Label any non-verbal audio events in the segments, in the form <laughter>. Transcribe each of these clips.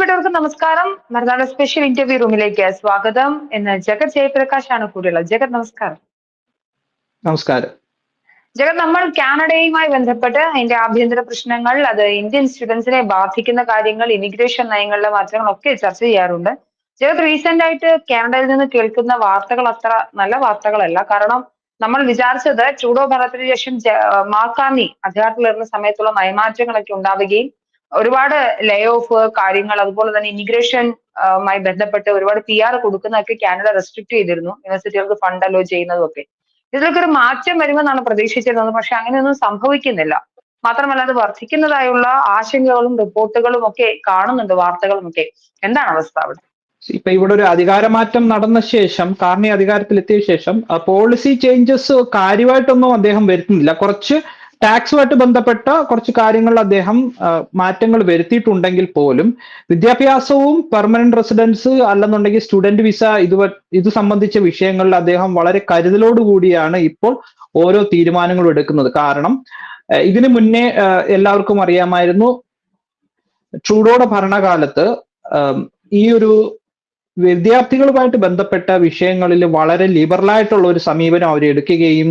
പ്രിയപ്പെട്ടവർക്ക് നമസ്കാരം. മറുനാട് special interview റൂമിലേക്ക് സ്വാഗതം. എന്ന് ജഗത് ജയപ്രകാശ് ആണ് കൂടെയുള്ളത്. ജഗത് നമസ്കാരം. നമസ്കാരം. ജഗത് നമ്മൾ കാനഡയുമായി ബന്ധപ്പെട്ട് അതിന്റെ ആഭ്യന്തര പ്രശ്നങ്ങൾ അത് ഇന്ത്യൻ സ്റ്റുഡൻസിനെ ബാധിക്കുന്ന കാര്യങ്ങൾ ഇമിഗ്രേഷൻ നയങ്ങളിലെ മാറ്റങ്ങളൊക്കെ ചർച്ച ചെയ്യാറുണ്ട്. ജഗത് റീസെന്റ് ആയിട്ട് കാനഡയിൽ നിന്ന് കേൾക്കുന്ന വാർത്തകൾ അത്ര നല്ല വാർത്തകളല്ല. കാരണം നമ്മൾ വിചാരിച്ചത് ട്രൂഡോ ഭരണത്തിന് ശേഷം മാക്കാർണി അധികാരത്തിലിരുന്ന സമയത്തുള്ള നയമാറ്റങ്ങളൊക്കെ ഉണ്ടാവുകയും ഒരുപാട് ലേ ഓഫ് കാര്യങ്ങൾ അതുപോലെ തന്നെ ഇമിഗ്രേഷൻ മായി ബന്ധപ്പെട്ട് ഒരുപാട് പി ആർ കൊടുക്കുന്നതൊക്കെ കാനഡ റെസ്ട്രിക്ട് ചെയ്തിരുന്നു. യൂണിവേഴ്സിറ്റികൾക്ക് ഫണ്ട് അലോ ചെയ്യുന്നതും ഒക്കെ ഇതിലൊക്കെ ഒരു മാറ്റം വരുമെന്നാണ് പ്രതീക്ഷിച്ചിരുന്നത്. പക്ഷെ അങ്ങനെയൊന്നും സംഭവിക്കുന്നില്ല. മാത്രമല്ല അത് വർദ്ധിക്കുന്നതായുള്ള ആശങ്കകളും റിപ്പോർട്ടുകളും ഒക്കെ കാണുന്നുണ്ട് വാർത്തകളും ഒക്കെ. എന്താണ് അവസ്ഥ അവിടെ? ഇപ്പൊ ഇവിടെ ഒരു അധികാരമാറ്റം നടന്ന ശേഷം കാർണി അധികാരത്തിലെത്തിയ ശേഷം പോളിസി ചേഞ്ചസ് കാര്യമായിട്ടൊന്നും അദ്ദേഹം വരുത്തുന്നില്ല. കുറച്ച് ടാക്സുമായിട്ട് ബന്ധപ്പെട്ട കുറച്ച് കാര്യങ്ങൾ അദ്ദേഹം മാറ്റങ്ങൾ വരുത്തിയിട്ടുണ്ടെങ്കിൽ പോലും വിദ്യാഭ്യാസവും പെർമനന്റ് റെസിഡൻസ് അല്ലെന്നുണ്ടെങ്കിൽ സ്റ്റുഡന്റ് വിസ ഇത് ഇത് സംബന്ധിച്ച വിഷയങ്ങളിൽ അദ്ദേഹം വളരെ കരുതലോടുകൂടിയാണ് ഇപ്പോൾ ഓരോ തീരുമാനങ്ങളും എടുക്കുന്നത്. കാരണം ഇതിനു മുന്നേ എല്ലാവർക്കും അറിയാമായിരുന്നു ട്രൂഡോയുടെ ഭരണകാലത്ത് ഈ ഒരു വിദ്യാർത്ഥികളുമായിട്ട് ബന്ധപ്പെട്ട വിഷയങ്ങളിൽ വളരെ ലിബറലായിട്ടുള്ള ഒരു സമീപനം അവർ എടുക്കുകയും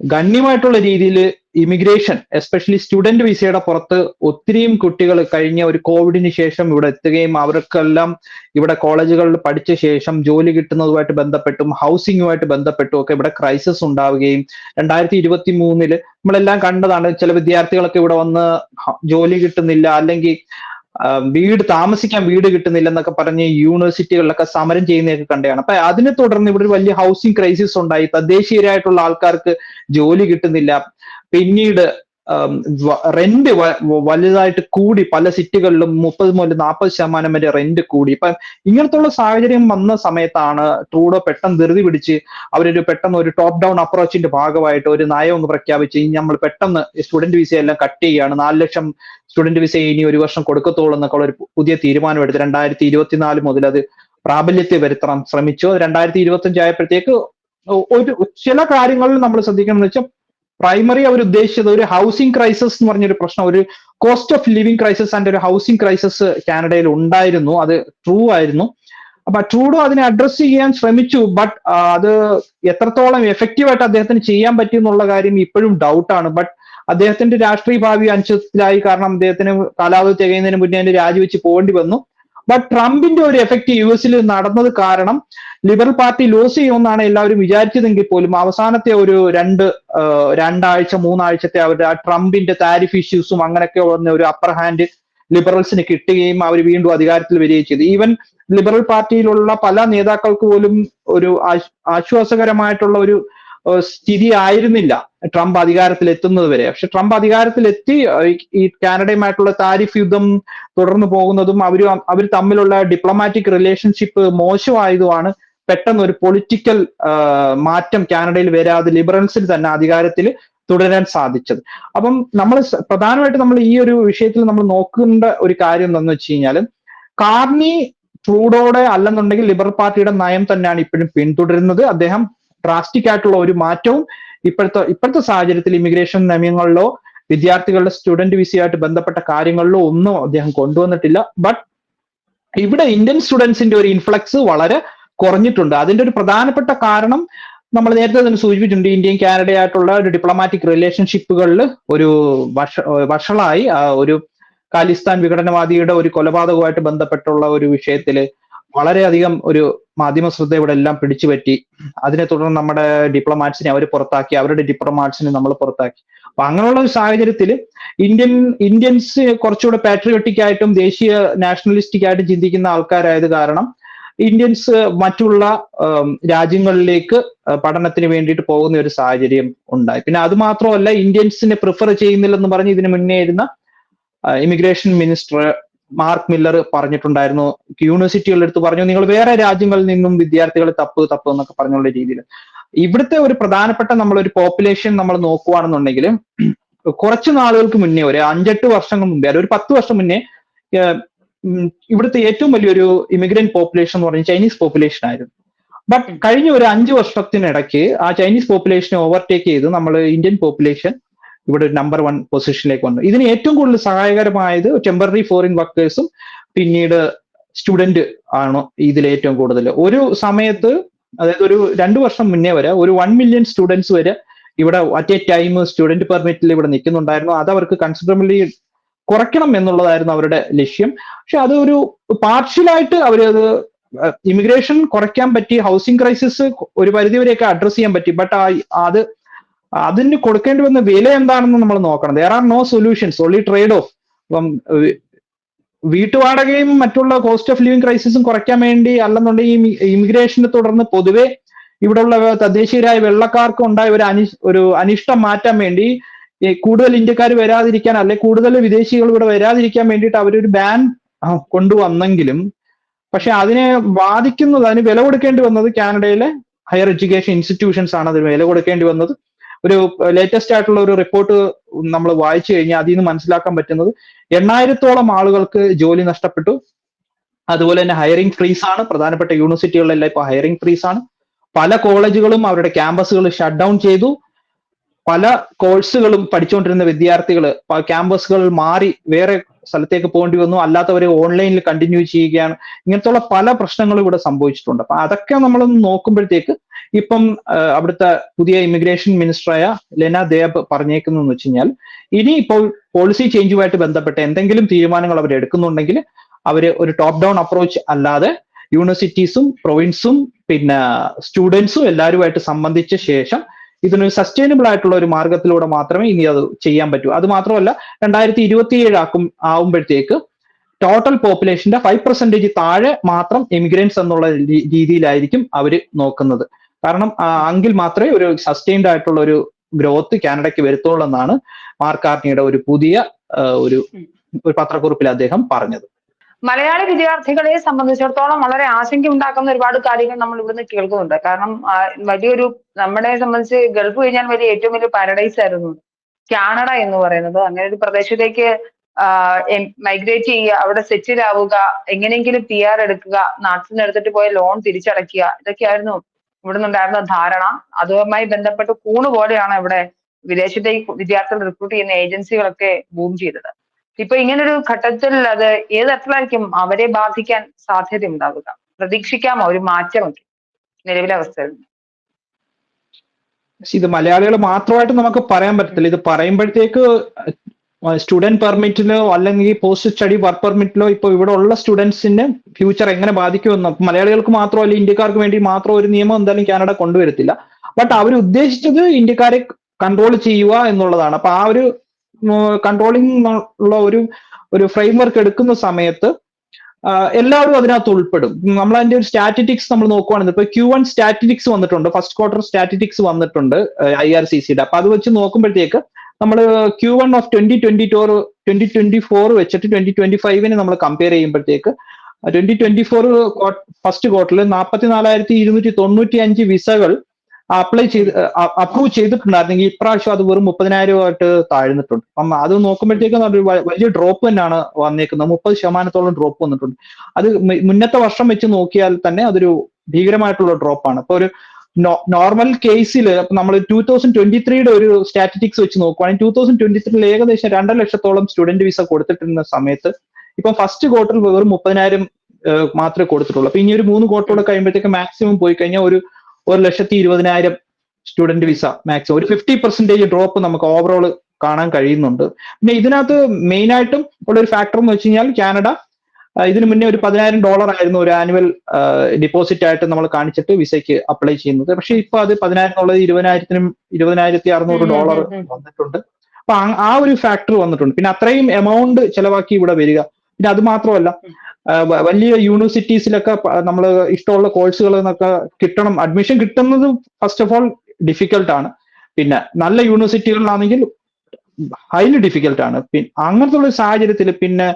ഗണ്യമായിട്ടുള്ള രീതിയിൽ ഇമിഗ്രേഷൻ എസ്പെഷ്യലി സ്റ്റുഡന്റ് വിസയുടെ പുറത്ത് ഒത്തിരിയും കുട്ടികൾ കഴിഞ്ഞ ഒരു കോവിഡിന് ശേഷം ഇവിടെ എത്തുകയും അവർക്കെല്ലാം ഇവിടെ കോളേജുകളിൽ പഠിച്ച ശേഷം ജോലി കിട്ടുന്നതുമായിട്ട് ബന്ധപ്പെട്ടും ഹൗസിങ്ങുമായിട്ട് ബന്ധപ്പെട്ടും ഒക്കെ ഇവിടെ ക്രൈസിസ് ഉണ്ടാവുകയും രണ്ടായിരത്തി ഇരുപത്തി മൂന്നിൽ നമ്മളെല്ലാം കണ്ടതാണ് ചില വിദ്യാർത്ഥികളൊക്കെ ഇവിടെ വന്ന് ജോലി കിട്ടുന്നില്ല അല്ലെങ്കിൽ വീട് താമസിക്കാൻ വീട് കിട്ടുന്നില്ല എന്നൊക്കെ പറഞ്ഞ് യൂണിവേഴ്സിറ്റികളിലൊക്കെ സമരം ചെയ്യുന്നതൊക്കെ കണ്ടതാണ്. അപ്പൊ അതിനെ തുടർന്ന് ഇവിടെ ഒരു വലിയ ഹൗസിംഗ് ക്രൈസിസ് ഉണ്ടായി. തദ്ദേശീയരായിട്ടുള്ള ആൾക്കാർക്ക് ജോലി കിട്ടുന്നില്ല. പിന്നീട് റെന്റ് വലുതായിട്ട് കൂടി പല സിറ്റികളിലും മുപ്പത് മുതൽ നാൽപ്പത് ശതമാനം വരെ റെന്റ് കൂടി. ഇപ്പൊ ഇങ്ങനത്തുള്ള സാഹചര്യം വന്ന സമയത്താണ് ട്രൂഡോ പെട്ടെന്ന് ധൃതി പിടിച്ച് അവരൊരു പെട്ടെന്ന് ഒരു ടോപ്പ് ഡൗൺ അപ്രോച്ചിന്റെ ഭാഗമായിട്ട് ഒരു നയം പ്രഖ്യാപിച്ച് നമ്മൾ പെട്ടെന്ന് സ്റ്റുഡന്റ് വിസ എല്ലാം കട്ട് ചെയ്യുകയാണ്. നാല് ലക്ഷം സ്റ്റുഡന്റ് വിസ ഇനി ഒരു വർഷം കൊടുക്കത്തുള്ളൂ എന്നൊക്കെ ഒരു പുതിയ തീരുമാനം എടുത്ത് രണ്ടായിരത്തി ഇരുപത്തിനാല് മുതൽ അത് പ്രാബല്യത്തിൽ വരുത്താൻ ശ്രമിച്ചു. രണ്ടായിരത്തി ഇരുപത്തി അഞ്ചായപ്പോഴത്തേക്ക് ഒരു ചില കാര്യങ്ങളിൽ നമ്മൾ ശ്രദ്ധിക്കണം എന്ന് വെച്ചാൽ പ്രൈമറി അവർ ഉദ്ദേശിച്ചത് ഒരു ഹൗസിംഗ് ക്രൈസിസ് എന്ന് പറഞ്ഞൊരു പ്രശ്നം ഒരു cost of living crisis and ഒരു ഹൗസിംഗ് ക്രൈസിസ് കാനഡയിൽ ഉണ്ടായിരുന്നു. അത് ട്രൂ ആയിരുന്നു. അപ്പൊ ട്രൂഡോ അതിനെ അഡ്രസ് ചെയ്യാൻ ശ്രമിച്ചു ബട്ട് അത് എത്രത്തോളം എഫക്റ്റീവായിട്ട് അദ്ദേഹത്തിന് ചെയ്യാൻ പറ്റി എന്നുള്ള കാര്യം ഇപ്പോഴും ഡൗട്ടാണ് ബട്ട് അദ്ദേഹത്തിന്റെ രാഷ്ട്രീയ ഭാവി അനിശ്ചിതത്തിലായി കാരണം അദ്ദേഹത്തിന് കാലാവധി തികയുന്നതിന് മുന്നേ രാജിവെച്ച് പോകേണ്ടി വന്നു. ബട്ട് ട്രംപിന്റെ ഒരു എഫക്റ്റ് യു എസിൽ നടന്നത് കാരണം ലിബറൽ പാർട്ടി ലോസ് ചെയ്യുമെന്നാണ് എല്ലാവരും വിചാരിച്ചതെങ്കിൽ പോലും അവസാനത്തെ ഒരു രണ്ട് രണ്ടാഴ്ച മൂന്നാഴ്ചത്തെ അവരുടെ ആ ട്രംപിന്റെ താരിഫ് ഇഷ്യൂസും അങ്ങനെയൊക്കെ വന്ന ഒരു അപ്പർ ഹാൻഡ് ലിബറൽസിന് കിട്ടുകയും അവർ വീണ്ടും അധികാരത്തിൽ വരികയും ചെയ്തു. ഈവൻ ലിബറൽ പാർട്ടിയിലുള്ള പല നേതാക്കൾക്ക് പോലും ഒരു ആശ്വാസകരമായിട്ടുള്ള ഒരു സ്ഥിതി ആയിരുന്നില്ല ട്രംപ് അധികാരത്തിൽ എത്തുന്നത് വരെ പക്ഷെ ട്രംപ് അധികാരത്തിലെത്തി ഈ കാനഡയുമായിട്ടുള്ള താരിഫ് യുദ്ധം തുടർന്നു പോകുന്നതും അവർ അവർ തമ്മിലുള്ള ഡിപ്ലോമാറ്റിക് റിലേഷൻഷിപ്പ് മോശമായതുമാണ് പെട്ടെന്ന് ഒരു പൊളിറ്റിക്കൽ മാറ്റം കാനഡയിൽ വരാതെ ലിബറൽസിൽ തന്നെ അധികാരത്തിൽ തുടരാൻ സാധിച്ചത്. അപ്പം നമ്മൾ പ്രധാനമായിട്ട് നമ്മൾ ഈ ഒരു വിഷയത്തിൽ നമ്മൾ നോക്കേണ്ട ഒരു കാര്യം എന്താണെന്ന് വെച്ച് കഴിഞ്ഞാൽ കാർണി ട്രൂഡോടെ അല്ലെന്നുണ്ടെങ്കിൽ ലിബറൽ പാർട്ടിയുടെ നയം തന്നെയാണ് ഇപ്പോഴും പിന്തുടരുന്നത്. അദ്ദേഹം ഡ്രാസ്റ്റിക് ആയിട്ടുള്ള ഒരു മാറ്റവും ഇപ്പോഴത്തെ ഇപ്പോഴത്തെ സാഹചര്യത്തിൽ ഇമിഗ്രേഷൻ നിയമങ്ങളിലോ വിദ്യാർത്ഥികളുടെ സ്റ്റുഡന്റ് വിസയായിട്ട് ബന്ധപ്പെട്ട കാര്യങ്ങളിലോ ഒന്നും അദ്ദേഹം കൊണ്ടുവന്നിട്ടില്ല. ബട്ട് ഇവിടെ ഇന്ത്യൻ സ്റ്റുഡൻസിന്റെ ഒരു ഇൻഫ്ലക്സ് വളരെ കുറഞ്ഞിട്ടുണ്ട്. അതിന്റെ ഒരു പ്രധാനപ്പെട്ട കാരണം നമ്മൾ നേരത്തെ തന്നെ സൂചിപ്പിച്ചിട്ടുണ്ട് ഇന്ത്യയും കാനഡയായിട്ടുള്ള ഒരു ഡിപ്ലോമാറ്റിക് റിലേഷൻഷിപ്പുകളിൽ ഒരു വഷ വഷളായി. ഒരു ഖാലിസ്ഥാൻ വിഘടനവാദിയുടെ ഒരു കൊലപാതകവുമായിട്ട് ബന്ധപ്പെട്ടുള്ള ഒരു വിഷയത്തിൽ വളരെയധികം ഒരു മാധ്യമ ശ്രദ്ധ ഇവിടെ എല്ലാം പിടിച്ചുപറ്റി. അതിനെ തുടർന്ന് നമ്മുടെ ഡിപ്ലോമാറ്റ്സിനെ അവർ പുറത്താക്കി അവരുടെ ഡിപ്ലോമാറ്റ്സിനെ നമ്മൾ പുറത്താക്കി. അപ്പൊ അങ്ങനെയുള്ള ഒരു സാഹചര്യത്തിൽ ഇന്ത്യൻ ഇന്ത്യൻസ് കുറച്ചുകൂടെ പാട്രിയോട്ടിക് ആയിട്ടും ദേശീയ നാഷണലിസ്റ്റിക് ആയിട്ടും ചിന്തിക്കുന്ന ആൾക്കാരായത് കാരണം ഇന്ത്യൻസ് മറ്റുള്ള രാജ്യങ്ങളിലേക്ക് പഠനത്തിന് വേണ്ടിയിട്ട് പോകുന്ന ഒരു സാഹചര്യം ഉണ്ടായി. പിന്നെ അത് മാത്രമല്ല ഇന്ത്യൻസിനെ പ്രിഫർ ചെയ്യുന്നില്ലെന്ന് പറഞ്ഞ് ഇതിന് മുന്നേ ഇരുന്ന ഇമിഗ്രേഷൻ മിനിസ്റ്റർ മാർക്ക് മില്ലർ പറഞ്ഞിട്ടുണ്ടായിരുന്നു. യൂണിവേഴ്സിറ്റികളുടെ അടുത്ത് പറഞ്ഞു നിങ്ങൾ വേറെ രാജ്യങ്ങളിൽ നിന്നും വിദ്യാർത്ഥികളെ തപ്പ് തപ്പ് എന്നൊക്കെ പറഞ്ഞുള്ള രീതിയിൽ. ഇവിടുത്തെ ഒരു പ്രധാനപ്പെട്ട നമ്മളൊരു പോപ്പുലേഷൻ നമ്മൾ നോക്കുകയാണെന്നുണ്ടെങ്കിൽ കുറച്ച് നാളുകൾക്ക് മുന്നേ ഒരു അഞ്ചെട്ട് വർഷങ്ങൾ മുമ്പേ ഒരു പത്ത് വർഷം മുന്നേ ഇവിടുത്തെ ഏറ്റവും വലിയൊരു ഇമിഗ്രന്റ് പോപ്പുലേഷൻ എന്ന് പറഞ്ഞാൽ ചൈനീസ് പോപ്പുലേഷൻ ആയിരുന്നു. ബട്ട് കഴിഞ്ഞ ഒരു അഞ്ച് വർഷത്തിനിടയ്ക്ക് ആ ചൈനീസ് പോപ്പുലേഷനെ ഓവർടേക്ക് ചെയ്ത് നമ്മൾ ഇന്ത്യൻ പോപ്പുലേഷൻ ഇവിടെ ഒരു നമ്പർ വൺ പൊസിഷനിലേക്ക് വന്നു. ഇതിന് ഏറ്റവും കൂടുതൽ സഹായകരമായത് ടെമ്പററി ഫോറിൻ വർക്കേഴ്സും പിന്നീട് സ്റ്റുഡന്റ് ആണ് ഇതിൽ ഏറ്റവും കൂടുതൽ. ഒരു സമയത്ത് അതായത് ഒരു രണ്ടു വർഷം മുന്നേ വരെ ഒരു വൺ മില്യൺ സ്റ്റുഡൻസ് വരെ ഇവിടെ അറ്റ് എ ടൈം സ്റ്റുഡന്റ് പെർമിറ്റിൽ ഇവിടെ നിൽക്കുന്നുണ്ടായിരുന്നു. അത് അവർക്ക് കൺസിഡറബിളി കുറയ്ക്കണം എന്നുള്ളതായിരുന്നു അവരുടെ ലക്ഷ്യം. പക്ഷെ അത് ഒരു പാർഷ്യലായിട്ട് അവരത് ഇമിഗ്രേഷൻ കുറയ്ക്കാൻ പറ്റി ഹൗസിംഗ് ക്രൈസിസ് ഒരു പരിധിവരെയൊക്കെ അഡ്രസ് ചെയ്യാൻ പറ്റി. ബട്ട് അത് അതിന് കൊടുക്കേണ്ടി വന്ന വില എന്താണെന്ന് നമ്മൾ നോക്കണം. There are no solutions only trade off അപ്പം വീട്ടുവാടകയും മറ്റുള്ള കോസ്റ്റ് ഓഫ് ലിവിംഗ് ക്രൈസിസും കുറയ്ക്കാൻ വേണ്ടി അല്ലെന്നുണ്ടെങ്കിൽ ഇമിഗ്രേഷനെ തുടർന്ന് പൊതുവെ ഇവിടെയുള്ള തദ്ദേശീയരായ വെള്ളക്കാർക്ക് ഉണ്ടായ ഒരു അനി ഒരു അനിഷ്ടം മാറ്റാൻ വേണ്ടി കൂടുതൽ ഇന്ത്യക്കാർ വരാതിരിക്കാൻ അല്ലെ കൂടുതൽ വിദേശികൾ ഇവിടെ വരാതിരിക്കാൻ വേണ്ടിയിട്ട് അവരൊരു ബാൻ കൊണ്ടുവന്നെങ്കിലും പക്ഷെ അതിനെ ബാധിക്കുന്നത് അതിന് വില കൊടുക്കേണ്ടി വന്നത് കാനഡയിലെ ഹയർ എഡ്യൂക്കേഷൻ ഇൻസ്റ്റിറ്റ്യൂഷൻസ് ആണ്. അതിന് വില കൊടുക്കേണ്ടി വന്നത് ഒരു ലേറ്റസ്റ്റ് ആയിട്ടുള്ള ഒരു റിപ്പോർട്ട് നമ്മൾ വായിച്ചു കഴിഞ്ഞാൽ അതിൽ നിന്ന് മനസ്സിലാക്കാൻ പറ്റുന്നത് എണ്ണായിരത്തോളം ആളുകൾക്ക് ജോലി നഷ്ടപ്പെട്ടു. അതുപോലെ തന്നെ ഹയറിംഗ് ഫ്രീസ് ആണ്. പ്രധാനപ്പെട്ട യൂണിവേഴ്സിറ്റികളിലെല്ലാം ഇപ്പോൾ ഹയറിംഗ് ഫ്രീസ് ആണ്. പല കോളേജുകളും അവരുടെ ക്യാമ്പസുകൾ ഷട്ട് ഡൗൺ ചെയ്തു. പല കോഴ്സുകളും പഠിച്ചുകൊണ്ടിരുന്ന വിദ്യാർത്ഥികൾ ക്യാമ്പസുകൾ മാറി വേറെ സ്ഥലത്തേക്ക് പോകേണ്ടി വന്നു. അല്ലാത്തവരെ ഓൺലൈനിൽ കണ്ടിന്യൂ ചെയ്യുകയാണ്. ഇങ്ങനത്തുള്ള പല പ്രശ്നങ്ങളും ഇവിടെ സംഭവിച്ചിട്ടുണ്ട്. അപ്പൊ അതൊക്കെ നമ്മൾ നോക്കുമ്പോഴത്തേക്ക് ഇപ്പം അവിടുത്തെ പുതിയ ഇമിഗ്രേഷൻ മിനിസ്റ്ററായ ലെന ദേബ് പറഞ്ഞേക്കുന്നു വെച്ച് കഴിഞ്ഞാൽ ഇനി ഇപ്പോൾ പോളിസി ചേഞ്ചുമായിട്ട് ബന്ധപ്പെട്ട എന്തെങ്കിലും തീരുമാനങ്ങൾ അവർ എടുക്കുന്നുണ്ടെങ്കിൽ അവർ ഒരു ടോപ്പ് ഡൗൺ അപ്രോച്ച് അല്ലാതെ യൂണിവേഴ്സിറ്റീസും പ്രൊവിൻസും പിന്നെ സ്റ്റുഡൻസും എല്ലാവരുമായിട്ട് സംബന്ധിച്ച ശേഷം ഇതിനൊരു സസ്റ്റൈനബിൾ ആയിട്ടുള്ള ഒരു മാർഗത്തിലൂടെ മാത്രമേ ഇനി അത് ചെയ്യാൻ പറ്റൂ. അത് മാത്രമല്ല രണ്ടായിരത്തി ഇരുപത്തിയേഴ് ആക്കും ആവുമ്പോഴത്തേക്ക് ടോട്ടൽ പോപ്പുലേഷന്റെ ഫൈവ് പെർസെന്റേജ് താഴെ മാത്രം എമിഗ്രൻസ് എന്നുള്ള രീതിയിലായിരിക്കും അവർ നോക്കുന്നത്. കാരണം അങ്കിൽ എങ്കിൽ മാത്രമേ ഒരു സസ്റ്റൈൻഡ് ആയിട്ടുള്ള ഒരു ഗ്രോത്ത് കാനഡയ്ക്ക് വരുത്തുള്ളൂ എന്നാണ് മാർക്കാർണിയുടെ ഒരു പുതിയ ഒരു ഒരു പത്രക്കുറിപ്പിൽ അദ്ദേഹം പറഞ്ഞത്. മലയാളി വിദ്യാർത്ഥികളെ സംബന്ധിച്ചിടത്തോളം വളരെ ആശങ്ക ഉണ്ടാക്കുന്ന ഒരുപാട് കാര്യങ്ങൾ നമ്മൾ ഇവിടുന്ന് കേൾക്കുന്നുണ്ട്. കാരണം വലിയൊരു നമ്മളെ സംബന്ധിച്ച് ഗൾഫ് കഴിഞ്ഞാൽ വലിയ ഏറ്റവും വലിയ പാരഡൈസ് ആയിരുന്നു. കാനഡ എന്ന് പറയുന്നത്. അങ്ങനെ ഒരു പ്രദേശത്തേക്ക് മൈഗ്രേറ്റ് ചെയ്യുക അവിടെ സെറ്റിൽ ആവുക എങ്ങനെയെങ്കിലും പി ആർ എടുക്കുക നാട്ടിൽ നിന്ന് എടുത്തിട്ട് പോയ ലോൺ തിരിച്ചടയ്ക്കുക ഇതൊക്കെയായിരുന്നു ഇവിടെ നിന്നുണ്ടായിരുന്ന ധാരണ. അതുമായി ബന്ധപ്പെട്ട് കൂണ് പോലെയാണ് ഇവിടെ വിദേശത്തേക്ക് വിദ്യാർത്ഥികൾ റിക്രൂട്ട് ചെയ്യുന്ന ഏജൻസികളൊക്കെ ബൂം ചെയ്തത്. ഇപ്പൊ ഇങ്ങനൊരു ഘട്ടത്തിൽ അത് ഏത് തരത്തിലായിരിക്കും അവരെ ബാധിക്കാൻ സാധ്യത ഉണ്ടാവുക? പ്രതീക്ഷിക്കാമോ? ഒരു മാറ്റമൊക്കെ നിലവിലെ അവസ്ഥയിൽ ഇത് മലയാളികൾ മാത്രമായിട്ട് നമുക്ക് പറയാൻ പറ്റത്തില്ല. ഇത് പറയുമ്പോഴത്തേക്ക് സ്റ്റുഡന്റ് പെർമിറ്റിലോ അല്ലെങ്കിൽ പോസ്റ്റ് സ്റ്റഡി വർക്ക് പെർമിറ്റിലോ ഇപ്പോൾ ഇവിടെ ഉള്ള സ്റ്റുഡൻസിന്റെ ഫ്യൂച്ചർ എങ്ങനെ ബാധിക്കുമെന്ന് മലയാളികൾക്ക് മാത്രമല്ല ഇന്ത്യക്കാർക്ക് വേണ്ടി മാത്രം ഒരു നിയമം എന്തായാലും കാനഡ കൊണ്ടുവരത്തില്ല. ബട്ട് അവർ ഉദ്ദേശിച്ചത് ഇന്ത്യക്കാരെ കൺട്രോൾ ചെയ്യുക എന്നുള്ളതാണ്. അപ്പൊ ആ ഒരു കൺട്രോളിംഗ് ഉള്ള ഒരു ഒരു ഫ്രെയിംവർക്ക് എടുക്കുന്ന സമയത്ത് എല്ലാവരും അതിനകത്ത് ഉൾപ്പെടും. നമ്മൾ അതിന്റെ ഒരു സ്റ്റാറ്റിറ്റിക്സ് നമ്മൾ നോക്കുവാണെങ്കിൽ ഇപ്പൊ ക്യൂ വൺ സ്റ്റാറ്റിറ്റിക്സ് വന്നിട്ടുണ്ട്. ഫസ്റ്റ് ക്വാർട്ടർ സ്റ്റാറ്റിറ്റിക്സ് വന്നിട്ടുണ്ട് ഐ ആർ സി സിയുടെ അപ്പൊ അത് വെച്ച് നോക്കുമ്പോഴത്തേക്ക് നമ്മൾ Q one of twenty twenty to twenty twenty four വെച്ചിട്ട് ട്വന്റി ട്വന്റി ഫൈവിന് നമ്മൾ കമ്പയർ ചെയ്യുമ്പോഴത്തേക്ക് ട്വന്റി ട്വന്റി ഫോർ ഫസ്റ്റ് ക്വാർട്ടറിൽ നാൽപ്പത്തി നാലായിരത്തി ഇരുന്നൂറ്റി തൊണ്ണൂറ്റി അഞ്ച് വിസകൾ അപ്ലൈ ചെയ്ത് അപ്രൂവ് ചെയ്തിട്ടുണ്ടായിരുന്നെങ്കിൽ ഇപ്രാവശ്യം അത് വെറും മുപ്പതിനായിരമായിട്ട് താഴ്ന്നിട്ടുണ്ട്. അപ്പം അത് നോക്കുമ്പോഴത്തേക്കും വലിയ ഡ്രോപ്പ് തന്നെയാണ് വന്നേക്കുന്നത്. മുപ്പത് ശതമാനത്തോളം ഡ്രോപ്പ് വന്നിട്ടുണ്ട്. അത് മുന്നത്തെ വർഷം വെച്ച് നോക്കിയാൽ തന്നെ അതൊരു ഭീകരമായിട്ടുള്ള ഡ്രോപ്പാണ് അപ്പൊ ഒരു നോർമൽ കേസിൽ നമ്മൾ ടൂ തൗസൻഡ് ട്വന്റി ത്രീയുടെ ഒരു സ്റ്റാറ്റിസ്റ്റിക്സ് വെച്ച് നോക്കുവാണെങ്കിൽ ടൂ തൗസൻഡ് ട്വന്റി ത്രീയിൽ ഏകദേശം രണ്ടര ലക്ഷത്തോളം സ്റ്റുഡന്റ് വിസ കൊടുത്തിട്ടിരുന്ന സമയത്ത് ഇപ്പം ഫസ്റ്റ് ക്വാർട്ടറിൽ വെറും മുപ്പതിനായിരം മാത്രമേ കൊടുത്തിട്ടുള്ളൂ. അപ്പൊ ഇനി ഒരു മൂന്ന് ക്വാർട്ടറോടെ കഴിയുമ്പോഴത്തേക്ക് മാക്സിമം പോയി കഴിഞ്ഞാൽ ഒരു ഒരു ലക്ഷത്തി ഇരുപതിനായിരം സ്റ്റുഡന്റ് വിസ മാക്സിമം ഒരു ഫിഫ്റ്റി പെർസെന്റേജ് ഡ്രോപ്പ് നമുക്ക് ഓവറോൾ കാണാൻ കഴിയുന്നുണ്ട്. പിന്നെ ഇതിനകത്ത് മെയിൻ ആയിട്ടും ഉള്ള ഒരു ഫാക്ടർ എന്ന് വെച്ച് കഴിഞ്ഞാൽ കാനഡ ഇതിനു മുന്നേ ഒരു പതിനായിരം ഡോളർ ആയിരുന്നു ഒരു ആനുവൽ ഡിപ്പോസിറ്റ് ആയിട്ട് നമ്മൾ കാണിച്ചിട്ട് വിസയ്ക്ക് അപ്ലൈ ചെയ്യുന്നത്. പക്ഷെ ഇപ്പൊ അത് പതിനായിരം എന്നുള്ളത് ഇരുപതിനായിരത്തിനും ഇരുപതിനായിരത്തി അറുന്നൂറ് ഡോളർ. വന്നിട്ടുണ്ട്. അപ്പൊ ആ- ഒരു ഫാക്ടർ വന്നിട്ടുണ്ട്. പിന്നെ അത്രയും എമൗണ്ട് ചെലവാക്കി ഇവിടെ വരിക. പിന്നെ അത് മാത്രമല്ല വലിയ യൂണിവേഴ്സിറ്റീസിലൊക്കെ നമ്മൾ ഇഷ്ടമുള്ള കോഴ്സുകൾ എന്നൊക്കെ കിട്ടണം. അഡ്മിഷൻ കിട്ടുന്നത് ഫസ്റ്റ് ഓഫ് ഓൾ ഡിഫിക്കൽട്ട് ആണ്. പിന്നെ നല്ല യൂണിവേഴ്സിറ്റികളിലാണെങ്കിൽ ഹൈലി ഡിഫിക്കൽട്ട് ആണ്. പിന്നെ അങ്ങനത്തെ ഒരു സാഹചര്യത്തിൽ പിന്നെ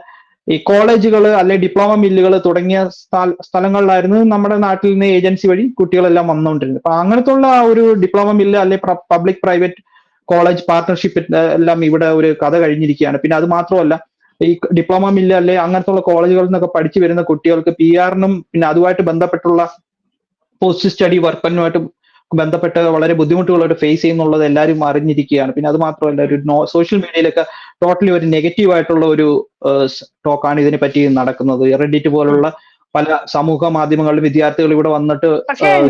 ഈ കോളേജുകൾ അല്ലെ ഡിപ്ലോമ മില്ലുകൾ തുടങ്ങിയ സ്ഥല- സ്ഥലങ്ങളിലായിരുന്നു നമ്മുടെ നാട്ടിൽ നിന്ന് ഏജൻസി വഴി കുട്ടികളെല്ലാം വന്നുകൊണ്ടിരുന്നത് അപ്പൊ അങ്ങനത്തെ ഉള്ള ഒരു ഡിപ്ലോമ മില്ല് അല്ലെ പബ്ലിക് പ്രൈവറ്റ് കോളേജ് പാർട്ണർഷിപ്പ് എല്ലാം ഇവിടെ ഒരു കഥ കഴിഞ്ഞിരിക്കുകയാണ്. പിന്നെ അത് മാത്രമല്ല ഈ ഡിപ്ലോമ മില്ല് അല്ലെ അങ്ങനത്തെ ഉള്ള കോളേജുകളിൽ നിന്നൊക്കെ പഠിച്ചു വരുന്ന കുട്ടികൾക്ക് പി ആറിനും പിന്നെ അതുമായിട്ട് ബന്ധപ്പെട്ടുള്ള പോസ്റ്റ് സ്റ്റഡി വർക്കനുമായിട്ട് ബന്ധപ്പെട്ട് വളരെ ബുദ്ധിമുട്ടുകളായിട്ട് ഫേസ് ചെയ്യുന്നുള്ളത് എല്ലാവരും അറിഞ്ഞിരിക്കുകയാണ്. പിന്നെ അത് മാത്രമല്ല ഒരു സോഷ്യൽ മീഡിയയിലൊക്കെ ടോട്ടലി ഒരു നെഗറ്റീവ് ആയിട്ടുള്ള ഒരു ടോക്കാണ് ഇതിനെ പറ്റി നടക്കുന്നത്. റെഡിറ്റ് പോലുള്ള പല സമൂഹ മാധ്യമങ്ങളിലും വിദ്യാർത്ഥികൾ ഇവിടെ വന്നിട്ട്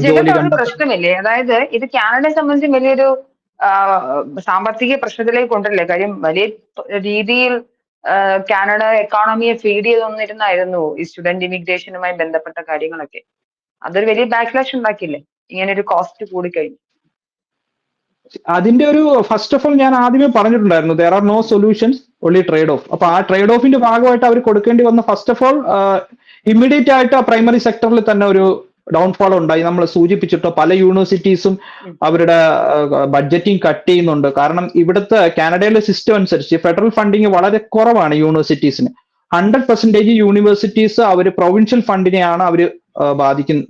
ജോലി പ്രശ്നമില്ലേ? അതായത് ഇത് കാനഡയെ സംബന്ധിച്ച് വലിയൊരു സാമ്പത്തിക പ്രശ്നത്തിലേക്ക് കൊണ്ടല്ലേ കാര്യം വലിയ രീതിയിൽ കാനഡ എക്കോണമിയെ ഫീഡ് ചെയ്ത് വന്നിരുന്നായിരുന്നു ഈ സ്റ്റുഡന്റ് ഇമിഗ്രേഷനുമായി ബന്ധപ്പെട്ട കാര്യങ്ങളൊക്കെ. അതൊരു വലിയ ബാക്ക്ലാഷ് ഉണ്ടാക്കിയില്ലേ? ഇങ്ങനെ ഒരു കോസ്റ്റ് കൂടിക്കഴിഞ്ഞു. അതിന്റെ ഒരു ഫസ്റ്റ് ഓഫ് ഓൾ ഞാൻ ആദ്യമേ പറഞ്ഞിട്ടുണ്ടായിരുന്നു there are no solutions only trade off അപ്പൊ ആ ട്രേഡ് ഓഫിന്റെ ഭാഗമായിട്ട് അവർ കൊടുക്കേണ്ടി വന്ന ഫസ്റ്റ് ഓഫ് ഓൾ ഇമ്മീഡിയറ്റ് ആയിട്ട് ആ പ്രൈമറി സെക്ടറിൽ തന്നെ ഒരു ഡൗൺഫോൾ ഉണ്ടായി. നമ്മൾ സൂചിപ്പിച്ചിട്ടോ പല യൂണിവേഴ്സിറ്റീസും അവരുടെ ബഡ്ജറ്റിംഗ് കട്ട് ചെയ്യുന്നുണ്ട്. കാരണം ഇവിടുത്തെ കാനഡയിലെ സിസ്റ്റം അനുസരിച്ച് ഫെഡറൽ ഫണ്ടിങ് വളരെ കുറവാണ് യൂണിവേഴ്സിറ്റീസിന് ഹൺഡ്രഡ് പെർസെന്റേജ് യൂണിവേഴ്സിറ്റീസ് അവർ പ്രൊവിൻഷ്യൽ ഫണ്ടിനെയാണ് അവർ ബാധിക്കുന്ന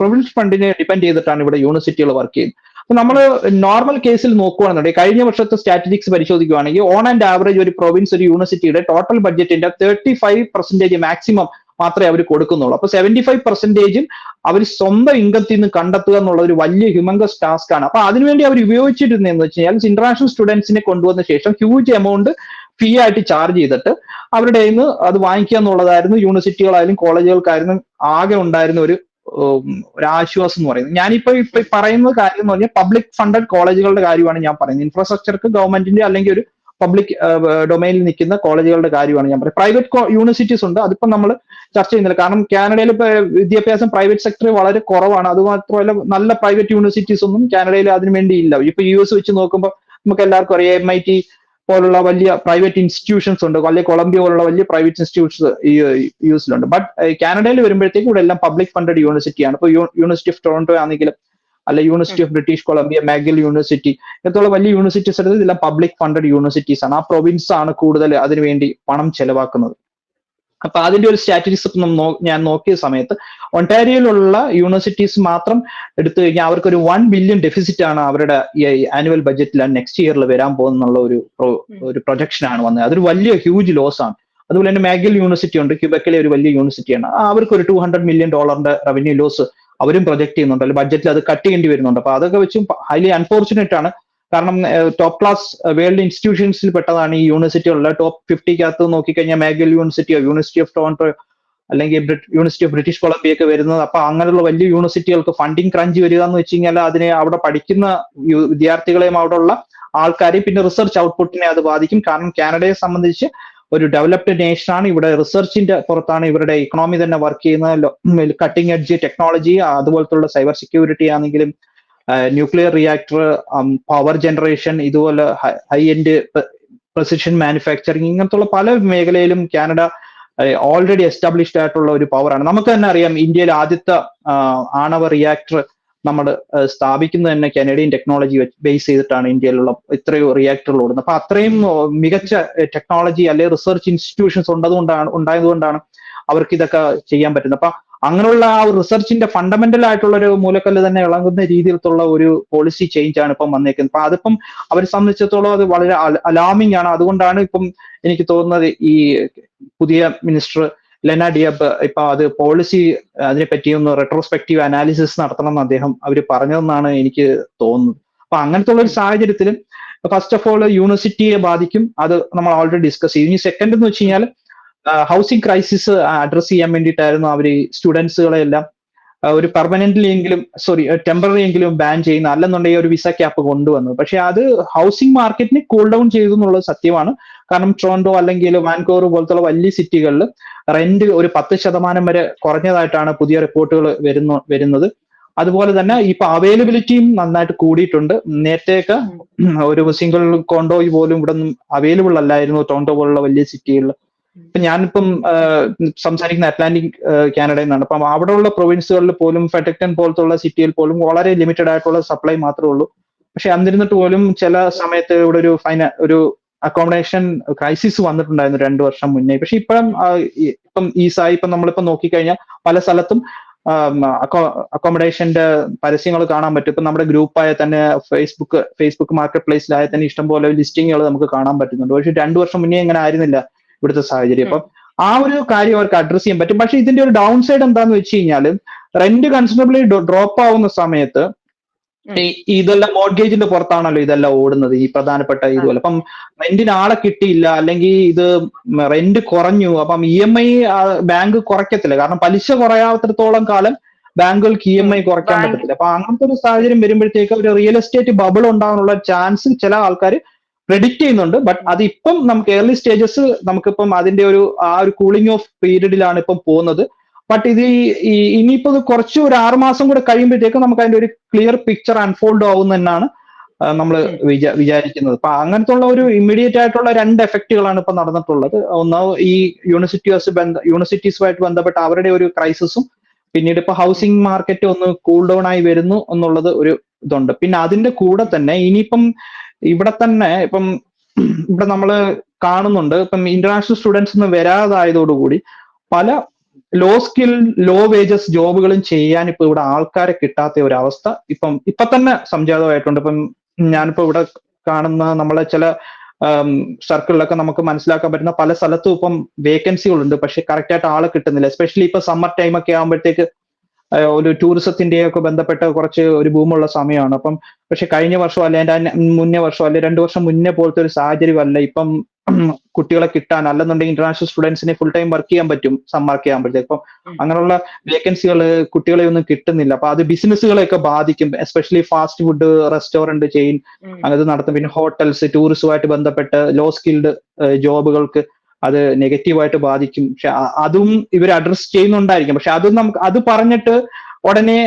പ്രൊവിൻഷ്യൽ ഫണ്ടിനെ ഡിപെൻഡ് ചെയ്തിട്ടാണ് ഇവിടെ യൂണിവേഴ്സിറ്റികൾ വർക്ക് ചെയ്യുന്നത്. അപ്പൊ നമ്മൾ നോർമൽ കേസിൽ നോക്കുകയാണെന്നുണ്ടെങ്കിൽ കഴിഞ്ഞ വർഷത്തെ സ്റ്റാറ്റിസ്റ്റിക്സ് പരിശോധിക്കുകയാണെങ്കിൽ ഓൺ ആൻഡ് ആവറേജ് ഒരു പ്രൊവിൻസ് ഒരു യൂണിവേഴ്സിറ്റിയുടെ ടോട്ടൽ ബഡ്ജറ്റിന്റെ തേർട്ടി ഫൈവ് പെർസെന്റേജ് മാക്സിമം മാത്രമേ അവർ കൊടുക്കുന്നുള്ളൂ. അപ്പൊ സെവന്റി ഫൈവ് പെർസെന്റേജും അവർ സ്വന്തം ഇൻകത്തിൽ നിന്ന് കണ്ടെത്തുക എന്നുള്ള ഒരു വലിയ ഹ്യൂമങ്കസ് ടാസ്ക് ആണ്. അപ്പൊ അതിനുവേണ്ടി അവർ ഉപയോഗിച്ചിരുന്നതെന്ന് വെച്ച് കഴിഞ്ഞാൽ ഇന്റർനാഷണൽ സ്റ്റുഡൻസിനെ കൊണ്ടുവന്ന ശേഷം ഹ്യൂജ് എമൗണ്ട് ഫീ ആയിട്ട് ചാർജ് ചെയ്തിട്ട് അവരുടെ നിന്ന് അത് വാങ്ങിക്കുക എന്നുള്ളതായിരുന്നു യൂണിവേഴ്സിറ്റികളായാലും കോളേജുകൾക്കായിരുന്നു ആകെ ഉണ്ടായിരുന്ന ഒരു ഒരു ആശ്വാസം എന്ന് പറയുന്നത്. ഞാനിപ്പോ ഇപ്പൊ പറയുന്ന കാര്യം എന്ന് പറഞ്ഞാൽ പബ്ലിക് ഫണ്ടഡ് കോളേജുകളുടെ കാര്യമാണ് ഞാൻ പറയുന്നത്. ഇൻഫ്രാസ്ട്രക്ചർക്ക് ഗവൺമെന്റിന്റെ അല്ലെങ്കിൽ ഒരു പബ്ലിക് ഡൊമൈനിൽ നിൽക്കുന്ന കോളേജുകളുടെ കാര്യമാണ് ഞാൻ പറയുന്നത്. പ്രൈവറ്റ് യൂണിവേഴ്സിറ്റീസ് ഉണ്ട്. അതിപ്പോ നമ്മൾ ചർച്ച ചെയ്യുന്നില്ല. കാരണം കാനഡയിൽ വിദ്യാഭ്യാസം പ്രൈവറ്റ് സെക്ടർ വളരെ കുറവാണ്. അത് മാത്രമല്ല നല്ല പ്രൈവറ്റ് യൂണിവേഴ്സിറ്റീസ് ഒന്നും കാനഡയിൽ അതിനു വേണ്ടി ഇല്ല ഇപ്പൊ യു എസ് വെച്ച് നോക്കുമ്പോൾ നമുക്ക് എല്ലാവർക്കും അറിയാം എം ഐ ടി പോലുള്ള വലിയ പ്രൈവറ്റ് ഇൻസ്റ്റിറ്റ്യൂഷൻസ് ഉണ്ട്. വലിയ കൊളംബിയ പോലുള്ള വലിയ പ്രൈവറ്റ് ഇൻസ്റ്റിറ്റ്യൂഷൻസ് യു എസിലുണ്ട് ബട്ട് കാനഡയിൽ വരുമ്പോഴത്തേക്കും ഇവിടെ എല്ലാം പബ്ലിക് ഫണ്ടഡ് യൂണിവേഴ്സിറ്റിയാണ് ഇപ്പോൾ യൂണിവേഴ്സിറ്റി ഓഫ് ടൊറന്റോ ആണെങ്കിലും അല്ലെ university of British Columbia McGill university ഇങ്ങനത്തുള്ള വലിയ യൂണിവേഴ്സിറ്റീസ് എടുത്ത് ഇതെല്ലാം പബ്ലിക് ഫണ്ടഡ് യൂണിവേഴ്സിറ്റീസ് ആണ്. ആ പ്രൊവിൻസ് ആണ് കൂടുതൽ അതിനുവേണ്ടി പണം ചെലവാക്കുന്നത്. അപ്പൊ അതിന്റെ ഒരു സ്റ്റാറ്റിസ്റ്റിക്സ് ഞാൻ നോക്കിയ സമയത്ത് ഒണ്ടാരിയയിലുള്ള യൂണിവേഴ്സിറ്റീസ് മാത്രം എടുത്തു കഴിഞ്ഞാൽ അവർക്ക് ഒരു വൺ ബില്യൺ ഡെഫിസിറ്റ് ആണ് അവരുടെ ഈ ആനുവൽ ബഡ്ജറ്റിൽ നെക്സ്റ്റ് ഇയറിൽ വരാൻ പോകുന്നുള്ള ഒരു ഒരു പ്രൊജക്ഷൻ ആണ് വന്നത്. അതൊരു വലിയ ഹ്യൂജ് ലോസ് ആണ്. അതുപോലെ തന്നെ മാഗിൽ യൂണിവേഴ്സിറ്റി ഉണ്ട് ക്യൂബക്കിലെ ഒരു വലിയ യൂണിവേഴ്സിറ്റിയാണ് അവർക്ക് ഒരു ടു ഹൺഡ്രഡ് മില്യൺ ഡോളറിന്റെ റവന്യൂ ലോസ് അവരും പ്രൊജക്ട് ചെയ്യുന്നുണ്ട്. അല്ലെങ്കിൽ ബഡ്ജറ്റിൽ അത് കട്ട് ചെയ്യേണ്ടി വരുന്നുണ്ട്. അപ്പൊ അതൊക്കെ വെച്ചും ഹൈലി അൺഫോർച്ചുനേറ്റ് ആണ്. കാരണം ടോപ്പ് ക്ലാസ് വേൾഡ് ഇൻസ്റ്റിറ്റ്യൂഷൻസിൽ പെട്ടതാണ് ഈ യൂണിവേഴ്സിറ്റികളിലെ ടോപ്പ് ഫിഫ്റ്റിക്കകത്ത് നോക്കിക്കഴിഞ്ഞാൽ മേഗൽ യൂണിവേഴ്സിറ്റിയോ യൂണിവേഴ്സിറ്റി ഓഫ് ടോറന്റോ അല്ലെങ്കിൽ യൂണിവേഴ്സിറ്റി ഓഫ് ബ്രിട്ടീഷ് കൊളംബിയ ഒക്കെ വരുന്നത്. അപ്പൊ അങ്ങനെയുള്ള വലിയ യൂണിവേഴ്സിറ്റികൾക്ക് ഫണ്ടിങ് ക്രഞ്ച് വരിക എന്ന് വെച്ച് കഴിഞ്ഞാൽ അതിനെ അവിടെ പഠിക്കുന്ന വിദ്യാർത്ഥികളെയും അവിടെയുള്ള ആൾക്കാരെയും പിന്നെ റിസർച്ച് ഔട്ട്പുട്ടിനെ അത് ബാധിക്കും. കാരണം കാനഡയെ സംബന്ധിച്ച് ഒരു ഡെവലപ്ഡ് ആണ്. ഇവിടെ റിസർച്ചിന്റെ പുറത്താണ് ഇവരുടെ ഇക്കണോമി തന്നെ വർക്ക് ചെയ്യുന്നത്. കട്ടിംഗ് എഡ്ജ് ടെക്നോളജി അതുപോലത്തുള്ള സൈബർ സെക്യൂരിറ്റി ആണെങ്കിലും ന്യൂക്ലിയർ റിയാക്ടർ പവർ ജനറേഷൻ ഇതുപോലെ ഹൈ എൻഡ് പ്രസിഷൻ മാനുഫാക്ചറിങ് ഇങ്ങനത്തുള്ള പല മേഖലയിലും കാനഡ ഓൾറെഡി എസ്റ്റാബ്ലിഷ്ഡ് ആയിട്ടുള്ള ഒരു പവറാണ് നമുക്ക് തന്നെ അറിയാം ഇന്ത്യയിൽ ആദ്യത്തെ ആണവ റിയാക്ടർ നമ്മൾ സ്ഥാപിക്കുന്നത് തന്നെ കനേഡിയൻ ടെക്നോളജി ബേസ് ചെയ്തിട്ടാണ് ഇന്ത്യയിലുള്ള ഇത്രയോ റിയാക്ടറുകൾ ഓടുന്നത്. അപ്പൊ അത്രയും മികച്ച ടെക്നോളജി അല്ലെങ്കിൽ റിസർച്ച് ഇൻസ്റ്റിറ്റ്യൂഷൻസ് ഉണ്ടതുകൊണ്ടാണ് ഉണ്ടായതുകൊണ്ടാണ് അവർക്ക് ഇതൊക്കെ ചെയ്യാൻ പറ്റുന്നത്. അപ്പൊ അങ്ങനെയുള്ള ആ ഒരു റിസർച്ചിന്റെ ഫണ്ടമെന്റൽ ആയിട്ടുള്ള ഒരു മൂലക്കല്ല് തന്നെ ഇളകുന്ന രീതിയിലുള്ള ഒരു പോളിസി ചേഞ്ച് ആണ് ഇപ്പം വന്നേക്കുന്നത്. അപ്പൊ അതിപ്പം അവരെ സംബന്ധിച്ചിടത്തോളം അത് വളരെ അലാമിംഗ് ആണ്. അതുകൊണ്ടാണ് ഇപ്പം എനിക്ക് തോന്നുന്നത് ഈ പുതിയ മിനിസ്റ്റർ ലെന ഡിയബ് ഇപ്പൊ അത് പോളിസി അതിനെപ്പറ്റി ഒന്ന് റെട്രോസ്പെക്റ്റീവ് അനാലിസിസ് നടത്തണം എന്ന് അദ്ദേഹം അവർ പറഞ്ഞതെന്നാണ് എനിക്ക് തോന്നുന്നത്. അപ്പൊ അങ്ങനത്തെ ഉള്ള ഒരു സാഹചര്യത്തിൽ ഫസ്റ്റ് ഓഫ് ഓൾ യൂണിവേഴ്സിറ്റിയെ ബാധിക്കും. അത് നമ്മൾ ഓൾറെഡി ഡിസ്കസ് ചെയ്തു. ഇനി സെക്കൻഡ് എന്ന് വെച്ച് കഴിഞ്ഞാൽ ഹൗസിംഗ് ക്രൈസിസ് അഡ്രസ് ചെയ്യാൻ വേണ്ടിയിട്ടായിരുന്നു അവർ സ്റ്റുഡൻസുകളെ എല്ലാം ഒരു പെർമനന്റ്ലി എങ്കിലും സോറി ടെമ്പററി എങ്കിലും ബാൻ ചെയ്യുന്ന അല്ലെന്നുണ്ടെങ്കിൽ ഒരു വിസ ക്യാപ്പ് കൊണ്ടുവന്നത്. പക്ഷെ അത് ഹൗസിംഗ് മാർക്കറ്റിനെ കൂൾ ഡൗൺ ചെയ്തു എന്നുള്ളത് സത്യമാണ്. കാരണം ടൊറന്റോ അല്ലെങ്കിൽ വാൻകോർ പോലത്തുള്ള വലിയ സിറ്റികളിൽ റെന്റ് ഒരു പത്ത് ശതമാനം വരെ കുറഞ്ഞതായിട്ടാണ് പുതിയ റിപ്പോർട്ടുകൾ വരുന്ന വരുന്നത്. അതുപോലെ തന്നെ ഇപ്പൊ അവൈലബിലിറ്റിയും നന്നായിട്ട് കൂടിയിട്ടുണ്ട്. നേരത്തെയൊക്കെ ഒരു സിംഗിൾ കോണ്ടോയ് പോലും ഇവിടെ അവൈലബിൾ അല്ലായിരുന്നു ടോണ്ടോ പോലുള്ള വലിയ സിറ്റികളിൽ ഇപ്പൊ ഞാനിപ്പം സംസാരിക്കുന്ന അറ്റ്ലാന്റിക് കാനഡയിൽ നിന്നാണ്. അപ്പം അവിടെയുള്ള പ്രൊവിൻസുകളിൽ പോലും ഫെറ്റക്ടൻ പോലത്തുള്ള സിറ്റിയിൽ പോലും വളരെ ലിമിറ്റഡ് ആയിട്ടുള്ള സപ്ലൈ മാത്രമേ ഉള്ളൂ. പക്ഷെ അന്നിരുന്നിട്ട് പോലും ചില സമയത്ത് ഇവിടെ ഒരു ഫൈന ഒരു അക്കോമഡേഷൻ ക്രൈസിസ് വന്നിട്ടുണ്ടായിരുന്നു രണ്ടു വർഷം മുന്നേ. പക്ഷെ ഇപ്പം ഇപ്പം ഈ- ഈസായി ഇപ്പം നമ്മളിപ്പം നോക്കിക്കഴിഞ്ഞാൽ പല സ്ഥലത്തും അക്കോമഡേഷന്റെ പരസ്യങ്ങൾ കാണാൻ പറ്റും. ഇപ്പൊ നമ്മുടെ ഗ്രൂപ്പായ തന്നെ ഫേസ്ബുക്ക് ഫേസ്ബുക്ക് മാർക്കറ്റ് പ്ലേസിലായ തന്നെ ഇഷ്ടംപോലെ ലിസ്റ്റിങ്ങുകൾ നമുക്ക് കാണാൻ പറ്റുന്നുണ്ട്. പക്ഷെ രണ്ടു വർഷം മുന്നേ ഇങ്ങനെ ആയിരുന്നില്ല. ഇവിടുത്തെ സാഹചര്യം. അപ്പം ആ ഒരു കാര്യം അവർക്ക് അഡ്രസ് ചെയ്യാൻ പറ്റും. പക്ഷെ ഇതിന്റെ ഒരു ഡൗൺ സൈഡ് എന്താന്ന് വെച്ച് കഴിഞ്ഞാൽ റെന്റ് കൺസിഡറബിളി ഡ്രോപ്പ് ആവുന്ന സമയത്ത് ഇതെല്ലാം മോർഗേജിന്റെ പുറത്താണല്ലോ ഇതെല്ലാം ഓടുന്നത് ഈ പ്രധാനപ്പെട്ട ഇതുപോലെ. അപ്പം റെന്റിന് ആളെ കിട്ടിയില്ല അല്ലെങ്കിൽ ഇത് റെന്റ് കുറഞ്ഞു അപ്പം ഇ എം ഐ ബാങ്ക് കുറയ്ക്കത്തില്ല. കാരണം പലിശ കുറയാത്തിടത്തോളം കാലം ബാങ്കുകൾക്ക് ഇ എം ഐ കുറയ്ക്കാൻ പറ്റത്തില്ല. അപ്പൊ അങ്ങനത്തെ ഒരു സാഹചര്യം വരുമ്പോഴത്തേക്ക് ഒരു റിയൽ എസ്റ്റേറ്റ് ബബിൾ ഉണ്ടാകാനുള്ള ചാൻസ് ചില ആൾക്കാർ പ്രെഡിക്റ്റ് ചെയ്യുന്നുണ്ട്. ബട്ട് അതിപ്പം നമുക്ക് ഏർലി സ്റ്റേജസ് നമുക്കിപ്പം അതിന്റെ ഒരു ആ ഒരു കൂളിംഗ് ഓഫ് പീരീഡിലാണ് ഇപ്പം പോകുന്നത്. ബട്ട് ഇത് ഈ- ഇനിയിപ്പോ ഇത് കുറച്ച് ഒരു ആറ് മാസം കൂടെ കഴിയുമ്പോഴത്തേക്കും നമുക്ക് അതിന്റെ ഒരു ക്ലിയർ പിക്ചർ അൺഫോൾഡ് ആവും എന്നാണ് നമ്മൾ വിചാ വിചാരിക്കുന്നത്. അപ്പൊ അങ്ങനത്തെ ഉള്ള ഒരു ഇമ്മീഡിയറ്റ് ആയിട്ടുള്ള രണ്ട് എഫക്റ്റുകളാണ് ഇപ്പൊ നടന്നിട്ടുള്ളത്. ഒന്ന് ഈ യൂണിവേഴ്സിറ്റീസ് ബന്ധ യൂണിവേഴ്സിറ്റീസുമായിട്ട് ബന്ധപ്പെട്ട അവരുടെ ഒരു ക്രൈസിസും പിന്നീട് ഇപ്പൊ ഹൗസിംഗ് മാർക്കറ്റ് ഒന്ന് കൂൾ ഡൗൺ ആയി വരുന്നു എന്നുള്ളത് ഒരു ഇതുണ്ട്. പിന്നെ അതിന്റെ കൂടെ തന്നെ ഇനിയിപ്പം ഇവിടെ തന്നെ ഇപ്പം ഇവിടെ നമ്മൾ കാണുന്നുണ്ട്. ഇപ്പം ഇന്റർനാഷണൽ സ്റ്റുഡൻസ് ഒന്ന് വരാതായതോടുകൂടി പല ലോ സ്കിൽ ലോ വേജസ് ജോബുകളും ചെയ്യാൻ ഇപ്പൊ ഇവിടെ ആൾക്കാരെ കിട്ടാത്ത ഒരു അവസ്ഥ ഇപ്പം ഇപ്പൊ തന്നെ സംജാതമായിട്ടുണ്ട്. ഇപ്പം ഞാനിപ്പോ ഇവിടെ കാണുന്ന നമ്മളെ ചില സർക്കിളിലൊക്കെ നമുക്ക് മനസ്സിലാക്കാൻ പറ്റുന്ന പല സ്ഥലത്തും ഇപ്പം വേക്കൻസികളുണ്ട് പക്ഷെ കറക്റ്റ് ആയിട്ട് ആളെ കിട്ടുന്നില്ല. എസ്പെഷ്യലി ഇപ്പൊ സമ്മർ ടൈം ഒക്കെ ആകുമ്പോഴത്തേക്ക് ഒരു ടൂറിസത്തിന്റെയൊക്കെ ബന്ധപ്പെട്ട കുറച്ച് ഒരു ഭൂമുള്ള സമയമാണ്. അപ്പം പക്ഷെ കഴിഞ്ഞ വർഷം അല്ലെ അതിന്റെ മുന്നേ വർഷം അല്ലെ രണ്ടു വർഷം മുന്നേ പോലത്തെ ഒരു സാഹചര്യമല്ല ഇപ്പം <clears throat> കുട്ടികളെ കിട്ടാൻ അല്ലെന്നുണ്ടെങ്കിൽ ഇന്റർനാഷണൽ സ്റ്റുഡൻസിനെ ഫുൾ ടൈം വർക്ക് ചെയ്യാൻ പറ്റും സമ്മർക്ക് പറ്റും അപ്പം അങ്ങനെയുള്ള വേക്കൻസികൾ കുട്ടികളെ ഒന്നും കിട്ടുന്നില്ല. അപ്പൊ അത് ബിസിനസ്സുകളെയൊക്കെ ബാധിക്കും. Especially fast food restaurant chain അങ്ങനത്തെ നടത്തും. പിന്നെ ഹോട്ടൽസ് ടൂറിസവുമായിട്ട് ബന്ധപ്പെട്ട് ലോ സ്കിൽഡ് ജോബുകൾക്ക് അത് നെഗറ്റീവായിട്ട് ബാധിക്കും. പക്ഷെ അതും ഇവർ അഡ്രസ് ചെയ്യുന്നുണ്ടായിരിക്കും. പക്ഷെ അതും നമുക്ക് അത് പറഞ്ഞിട്ട് ഉടനെ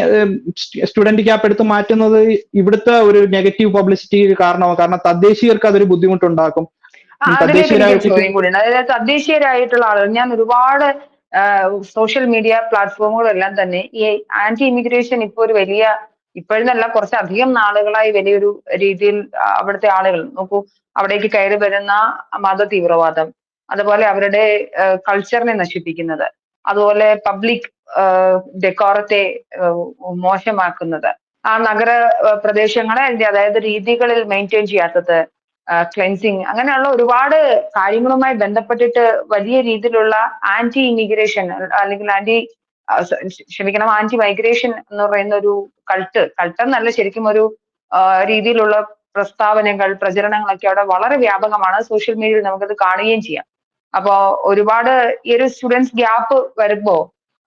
സ്റ്റുഡന്റ് ക്യാപ്പ് എടുത്ത് മാറ്റുന്നത് ഇവിടുത്തെ ഒരു നെഗറ്റീവ് പബ്ലിസിറ്റി കാരണമാണ് കാരണം തദ്ദേശീയർക്ക് അതൊരു ബുദ്ധിമുട്ടുണ്ടാക്കും. അതായത് തദ്ദേശീയരായിട്ടുള്ള ആളുകൾ ഞാൻ ഒരുപാട് സോഷ്യൽ മീഡിയ പ്ലാറ്റ്ഫോമുകളെല്ലാം തന്നെ ഈ ആന്റി ഇമിഗ്രേഷൻ ഇപ്പൊ ഒരു വലിയ ഇപ്പോഴെന്നല്ല കുറച്ചധികം നാളുകളായി വലിയൊരു രീതിയിൽ അവിടുത്തെ ആളുകൾ നോക്കൂ അവിടേക്ക് കയറി വരുന്ന മത തീവ്രവാദം അതുപോലെ അവരുടെ കൾച്ചറിനെ നശിപ്പിക്കുന്നത്. അതുപോലെ പബ്ലിക് ഡെക്കോറത്തെ മോശമാക്കുന്നത്. ആ നഗര പ്രദേശങ്ങളെ അതിന്റെ അതായത് രീതികളിൽ മെയിന്റെയിൻ ചെയ്യാത്തത് ക്ലെൻസിങ് അങ്ങനെയുള്ള ഒരുപാട് കാര്യങ്ങളുമായി ബന്ധപ്പെട്ടിട്ട് വലിയ രീതിയിലുള്ള ആന്റി ഇമിഗ്രേഷൻ അല്ലെങ്കിൽ ആന്റി ക്ഷമിക്കണം ആന്റി മൈഗ്രേഷൻ എന്ന് പറയുന്ന ഒരു കൾട്ട് കൾട്ട് എന്നല്ല ശരിക്കും ഒരു രീതിയിലുള്ള പ്രസ്താവനകൾ പ്രചരണങ്ങളൊക്കെ അവിടെ വളരെ വ്യാപകമാണ്. സോഷ്യൽ മീഡിയയിൽ നമുക്കത് കാണുകയും ചെയ്യാം. അപ്പോ ഒരുപാട് ഈ ഒരു സ്റ്റുഡൻസ് ഗ്യാപ്പ് വരുമ്പോ